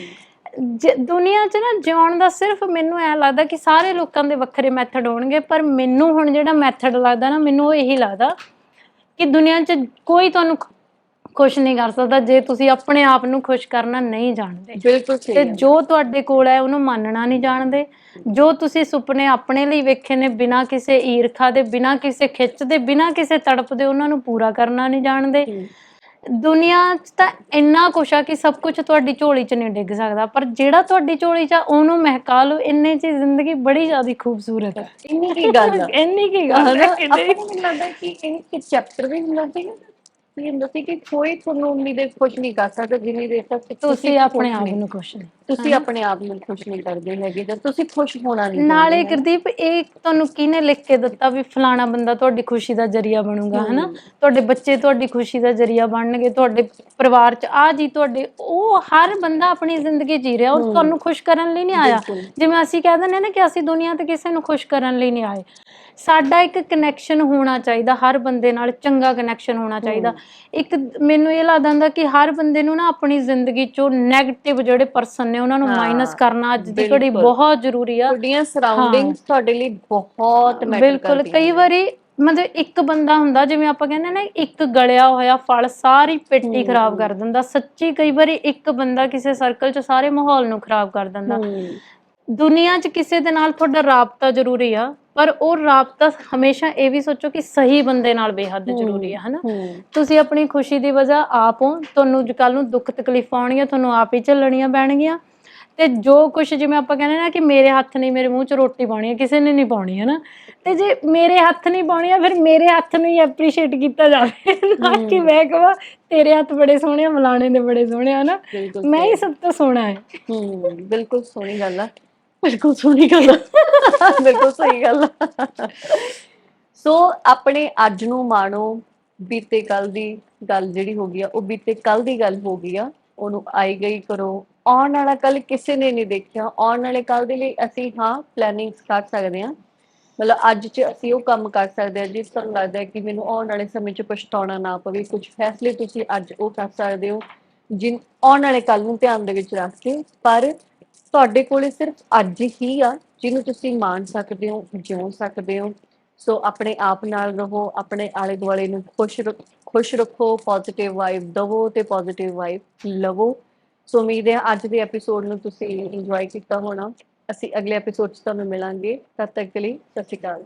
Speaker 1: ਦੁਨੀਆ 'ਚ ਨਾ ਜਿਉਣ ਦਾ ਸਿਰਫ ਮੈਨੂੰ ਐ ਲੱਗਦਾ ਕਿ ਸਾਰੇ ਲੋਕਾਂ ਦੇ ਵੱਖਰੇ ਮੈਥਡ ਹੋਣਗੇ ਪਰ ਮੈਨੂੰ ਹੁਣ ਜਿਹੜਾ ਮੈਥਡ ਲੱਗਦਾ ਨਾ ਮੈਨੂੰ ਉਹ ਇਹੀ ਲੱਗਦਾ ਕਿ ਦੁਨੀਆ 'ਚ ਕੋਈ ਤੁਹਾਨੂੰ ਖੁਸ਼ ਨਹੀਂ ਕਰ ਸਕਦਾ ਜੇ ਤੁਸੀਂ ਆਪਣੇ ਆਪ ਨੂੰ ਖੁਸ਼ ਕਰਨਾ ਨਹੀਂ ਜਾਣਦੇ
Speaker 2: ਬਿਲਕੁਲ ਸਹੀ
Speaker 1: ਤੇ। ਜੋ ਤੁਹਾਡੇ ਕੋਲ ਹੈ ਉਹਨੂੰ ਮੰਨਣਾ ਨਹੀਂ ਜਾਣਦੇ ਜੋ ਤੁਸੀਂ ਸੁਪਨੇ ਆਪਣੇ ਲਈ ਵੇਖੇ ਨੇ ਬਿਨਾਂ ਕਿਸੇ ਈਰਖਾ ਦੇ ਬਿਨਾਂ ਕਿਸੇ ਖਿੱਚ ਦੇ ਬਿਨਾਂ ਕਿਸੇ ਤੜਪ ਦੇ ਉਹਨਾਂ ਨੂੰ ਪੂਰਾ ਕਰਨਾ ਨਹੀਂ ਜਾਣਦੇ। ਦੁਨੀਆ 'ਚ ਤਾਂ ਇੰਨਾ ਕੁਛ ਆ ਕਿ ਸਭ ਕੁਝ ਤੁਹਾਡੀ ਝੋਲੀ 'ਚ ਨਹੀਂ ਡਿੱਗ ਸਕਦਾ ਪਰ ਜਿਹੜਾ ਤੁਹਾਡੀ ਝੋਲੀ 'ਚ ਆ ਉਹਨੂੰ ਮਹਿਕਾ ਲਓ ਇੰਨੇ 'ਚ ਹੀ ਜ਼ਿੰਦਗੀ ਬੜੀ ਜ਼ਿਆਦਾ ਖੂਬਸੂਰਤ ਹੈ
Speaker 2: ਇੰਨੀ ਕੀ ਗੱਲ ਆ?
Speaker 1: ਇੰਨੀ ਕੀ ਗੱਲ ਹੈ
Speaker 2: ਆਪਾਂ
Speaker 1: ਕਿਤੇ
Speaker 2: ਨੂੰ ਮੈਨੂੰ ਲੱਗਦਾ ਕਿ ਇਹ ਚੈਪਟਰ ਵੀ ਹੁੰਦਾ ਸੀ ਇਹ ਹੁੰਦਾ ਸੀ ਕਿ ਕੋਈ ਤੁਹਾਨੂੰ ਉਮੀਦੇ ਖੁਸ਼ ਨਹੀਂ ਕਰ ਸਕਦਾ ਜਿੰਨੀ ਦੇਰ ਤੱਕ
Speaker 1: ਤੁਸੀਂ ਆਪਣੇ ਆਪ। ਨੂੰ ਖੁਸ਼ ਨਹੀਂ
Speaker 2: ਤੁਸੀਂ ਆਪਣੇ ਆਪ ਨੂੰ ਖੁਸ਼ ਨਹੀਂ ਕਰਦੇ ਹੈਗੇ ਜਦ ਤੁਸੀਂ ਖੁਸ਼ ਹੋਣਾ ਨਹੀਂ
Speaker 1: ਨਾਲੇ ਗੁਰਦੀਪ ਇਹ ਤੁਹਾਨੂੰ ਕਿਹਨੇ ਲਿਖ ਕੇ ਦਿੱਤਾ ਵੀ ਫਲਾਣਾ ਬੰਦਾ ਤੁਹਾਡੀ ਖੁਸ਼ੀ ਦਾ ਜਰੀਆ ਬਣੂਗਾ ਹਨਾ? ਤੁਹਾਡੇ ਬੱਚੇ ਤੁਹਾਡੀ ਖੁਸ਼ੀ ਦਾ ਜਰੀਆ ਬਣਨਗੇ ਤੁਹਾਡੇ ਪਰਿਵਾਰ 'ਚ ਆ ਜੀ ਤੁਹਾਡੇ ਉਹ ਹਰ ਬੰਦਾ ਆਪਣੀ ਜ਼ਿੰਦਗੀ ਜੀ ਰਿਹਾ ਉਹ ਤੁਹਾਨੂੰ ਖੁਸ਼ ਕਰਨ ਲਈ ਨਹੀਂ ਆਇਆ। ਜਿਵੇਂ ਅਸੀਂ ਕਹਿ ਦਿੰਦੇ ਨਾ ਕਿ ਅਸੀਂ ਦੁਨੀਆ ਤੇ ਕਿਸੇ ਨੂੰ ਖੁਸ਼ ਕਰਨ ਲਈ ਨਹੀਂ ਆਏ। ਸਾਡਾ ਇੱਕ ਕਨੈਕਸ਼ਨ ਹੋਣਾ ਚਾਹੀਦਾ ਹਰ ਬੰਦੇ ਨਾਲ ਚੰਗਾ ਕਨੈਕਸ਼ਨ ਹੋਣਾ ਚਾਹੀਦਾ। ਇੱਕ ਮੈਨੂੰ ਇਹ ਲੱਗਦਾ ਹੁੰਦਾ ਕਿ ਹਰ ਬੰਦੇ ਨੂੰ ਨਾ ਆਪਣੀ ਜ਼ਿੰਦਗੀ 'ਚੋਂ 네ਗੇਟਿਵ ਜਿਹੜੇ ਪਰਸਨ ਨੇ ਉਹਨਾਂ ਨੂੰ
Speaker 2: ਹਾਂ,
Speaker 1: ਮਾਈਨਸ ਕਰਨਾ ਅੱਜ ਦੀ ਘੜੀ
Speaker 2: ਬਿਲਕੁਲ।
Speaker 1: ਬਹੁਤ ਜ਼ਰੂਰੀ ਆ।
Speaker 2: ਤੁਹਾਡੀਆਂ ਸਰਾਊਂਡਿੰਗਸ ਤੁਹਾਡੇ ਲਈ ਬਹੁਤ ਮੈਟਰ
Speaker 1: ਬਿਲਕੁਲ ਕਈ ਵਾਰੀ ਮਤਲਬ ਇੱਕ ਬੰਦਾ ਹੁੰਦਾ ਜਿਵੇਂ ਆਪਾਂ ਕਹਿੰਦੇ ਨਾ ਇੱਕ ਗਲਿਆ ਹੋਇਆ ਫਲ ਸਾਰੀ ਪੇਟੀ ਖਰਾਬ ਕਰ ਦਿੰਦਾ। ਸੱਚੀ ਕਈ ਵਾਰੀ ਇੱਕ ਬੰਦਾ ਕਿਸੇ ਸਰਕਲ 'ਚ ਸਾਰੇ ਮਾਹੌਲ ਨੂੰ ਖਰਾਬ ਕਰ ਦਿੰਦਾ। ਦੁਨੀਆ 'ਚ ਕਿਸੇ ਦੇ ਨਾਲ ਤੁਹਾਡਾ ਰਾਬਤਾ ਜ਼ਰੂਰੀ ਆ ਪਰ ਉਹ ਰਾਬਤਾ ਹਮੇਸ਼ਾ ਇਹ ਵੀ ਸੋਚੋ ਕਿ ਸਹੀ ਬੰਦੇ ਨਾਲ ਬੇਹੱਦ ਜ਼ਰੂਰੀ ਆ ਹਨਾ? ਤੁਸੀਂ ਆਪਣੀ ਖੁਸ਼ੀ ਦੀ ਵਜ੍ਹਾ ਆਪ ਹੋ ਤੁਹਾਨੂੰ ਕੱਲ ਨੂੰ ਦੁੱਖ ਤਕਲੀਫ ਆਉਣਗੀਆਂ ਤੁਹਾਨੂੰ ਆਪ ਹੀ ਝੱਲਣੀਆਂ ਪੈਣਗੀਆਂ। ਤੇ ਜੋ ਕੁਝ ਜਿਵੇਂ ਆਪਾਂ ਕਹਿੰਦੇ ਨਾ ਕਿ ਮੇਰੇ ਹੱਥ ਨਹੀਂ ਮੇਰੇ ਮੂੰਹ 'ਚ ਰੋਟੀ ਪਾਉਣੀ ਹੈ ਕਿਸੇ ਨੇ ਨਹੀਂ ਪਾਉਣੀ ਹੈ ਨਾ ਤੇ ਜੇ ਮੇਰੇ ਹੱਥ ਨਹੀਂ ਪਾਉਣੀ ਆ ਫਿਰ ਮੇਰੇ ਹੱਥ ਨੂੰ ਹੀ ਐਪਰੀਸ਼ੀਏਟ ਕੀਤਾ ਜਾਵੇ। ਨਾ ਕਿ ਮੈਂ ਕਹਾਂ ਤੇਰੇ ਹੱਥ ਬੜੇ ਸੋਹਣੇ ਆ ਮਲਾਣੇ ਦੇ ਬੜੇ ਸੋਹਣੇ ਆ ਨਾ ਮੈਂ ਹੀ ਸਭ ਤੋਂ ਸੋਹਣਾ ਹੈ
Speaker 2: ਹੂੰ ਬਿਲਕੁਲ ਸੋਹਣੀ ਗੱਲ ਆ। ਬਿਲਕੁਲ ਸੋਹਣੀ ਗੱਲ ਆ। ਬਿਲਕੁਲ ਸਹੀ ਗੱਲ ਆ। ਸੋ ਆਪਣੇ ਅੱਜ ਨੂੰ ਮਾਣੋ, ਬੀਤੇ ਕੱਲ ਦੀ ਗੱਲ ਜਿਹੜੀ ਹੋ ਗਈ ਆ, ਉਹ ਬੀਤੇ ਕੱਲ ਦੀ ਗੱਲ ਹੋ ਗਈ ਆ, ਉਹਨੂੰ ਆਈ ਗਈ ਕਰੋ। ਆਉਣ ਵਾਲਾ ਕੱਲ ਕਿਸੇ ਨੇ ਨਹੀਂ ਦੇਖਿਆ। ਆਉਣ ਵਾਲੇ ਕੱਲ ਦੇ ਲਈ ਅਸੀਂ ਹਾਂ ਪਲੈਨਿੰਗਸ ਕਰ ਸਕਦੇ ਹਾਂ। ਮਤਲਬ ਅੱਜ ਚ ਅਸੀਂ ਉਹ ਕੰਮ ਕਰ ਸਕਦੇ ਹਾਂ, ਜਿਸ ਤੁਹਾਨੂੰ ਲੱਗਦਾ ਹੈ ਕਿ ਮੈਨੂੰ ਆਉਣ ਵਾਲੇ ਸਮੇਂ ਚ ਪਛਤਾਉਣਾ ਨਾ ਪਵੇ। ਕੁਝ ਫੈਸਲੇ ਤੁਸੀਂ ਅੱਜ ਉਹ ਕਰ ਸਕਦੇ ਹੋ, ਜਿਨ, ਆਉਣ ਵਾਲੇ ਕੱਲ ਨੂੰ ਧਿਆਨ ਦੇ ਵਿੱਚ ਰੱਖ ਕੇ। ਪਰ ਤੁਹਾਡੇ ਕੋਲੇ ਸਿਰਫ ਅੱਜ ਹੀ ਆ, ਜਿਹਨੂੰ ਤੁਸੀਂ ਮਾਣ ਸਕਦੇ ਹੋ, ਜਿਉ ਸਕਦੇ ਹੋ। ਸੋ ਆਪਣੇ ਆਪ ਨਾਲ ਰਹੋ, ਆਪਣੇ ਆਲੇ ਦੁਆਲੇ ਨੂੰ ਖੁਸ਼ ਖੁਸ਼ ਰੱਖੋ ਪੋਜ਼ਿਟਿਵ ਵਾਈਬ ਦਵੋ ਤੇ ਪੋਜ਼ਿਟਿਵ ਵਾਈਬ ਲਵੋ। ਸੋ ਉਮੀਦ ਹੈ ਅੱਜ ਦੇ ਐਪੀਸੋਡ ਨੂੰ ਤੁਸੀਂ ਇੰਜੋਏ ਕੀਤਾ ਹੋਣਾ। ਅਸੀਂ ਅਗਲੇ ਐਪੀਸੋਡ 'ਚ ਤੁਹਾਨੂੰ ਮਿਲਾਂਗੇ। ਤਦ ਤੱਕ ਲਈ ਸਤਿ ਸ਼੍ਰੀ ਅਕਾਲ।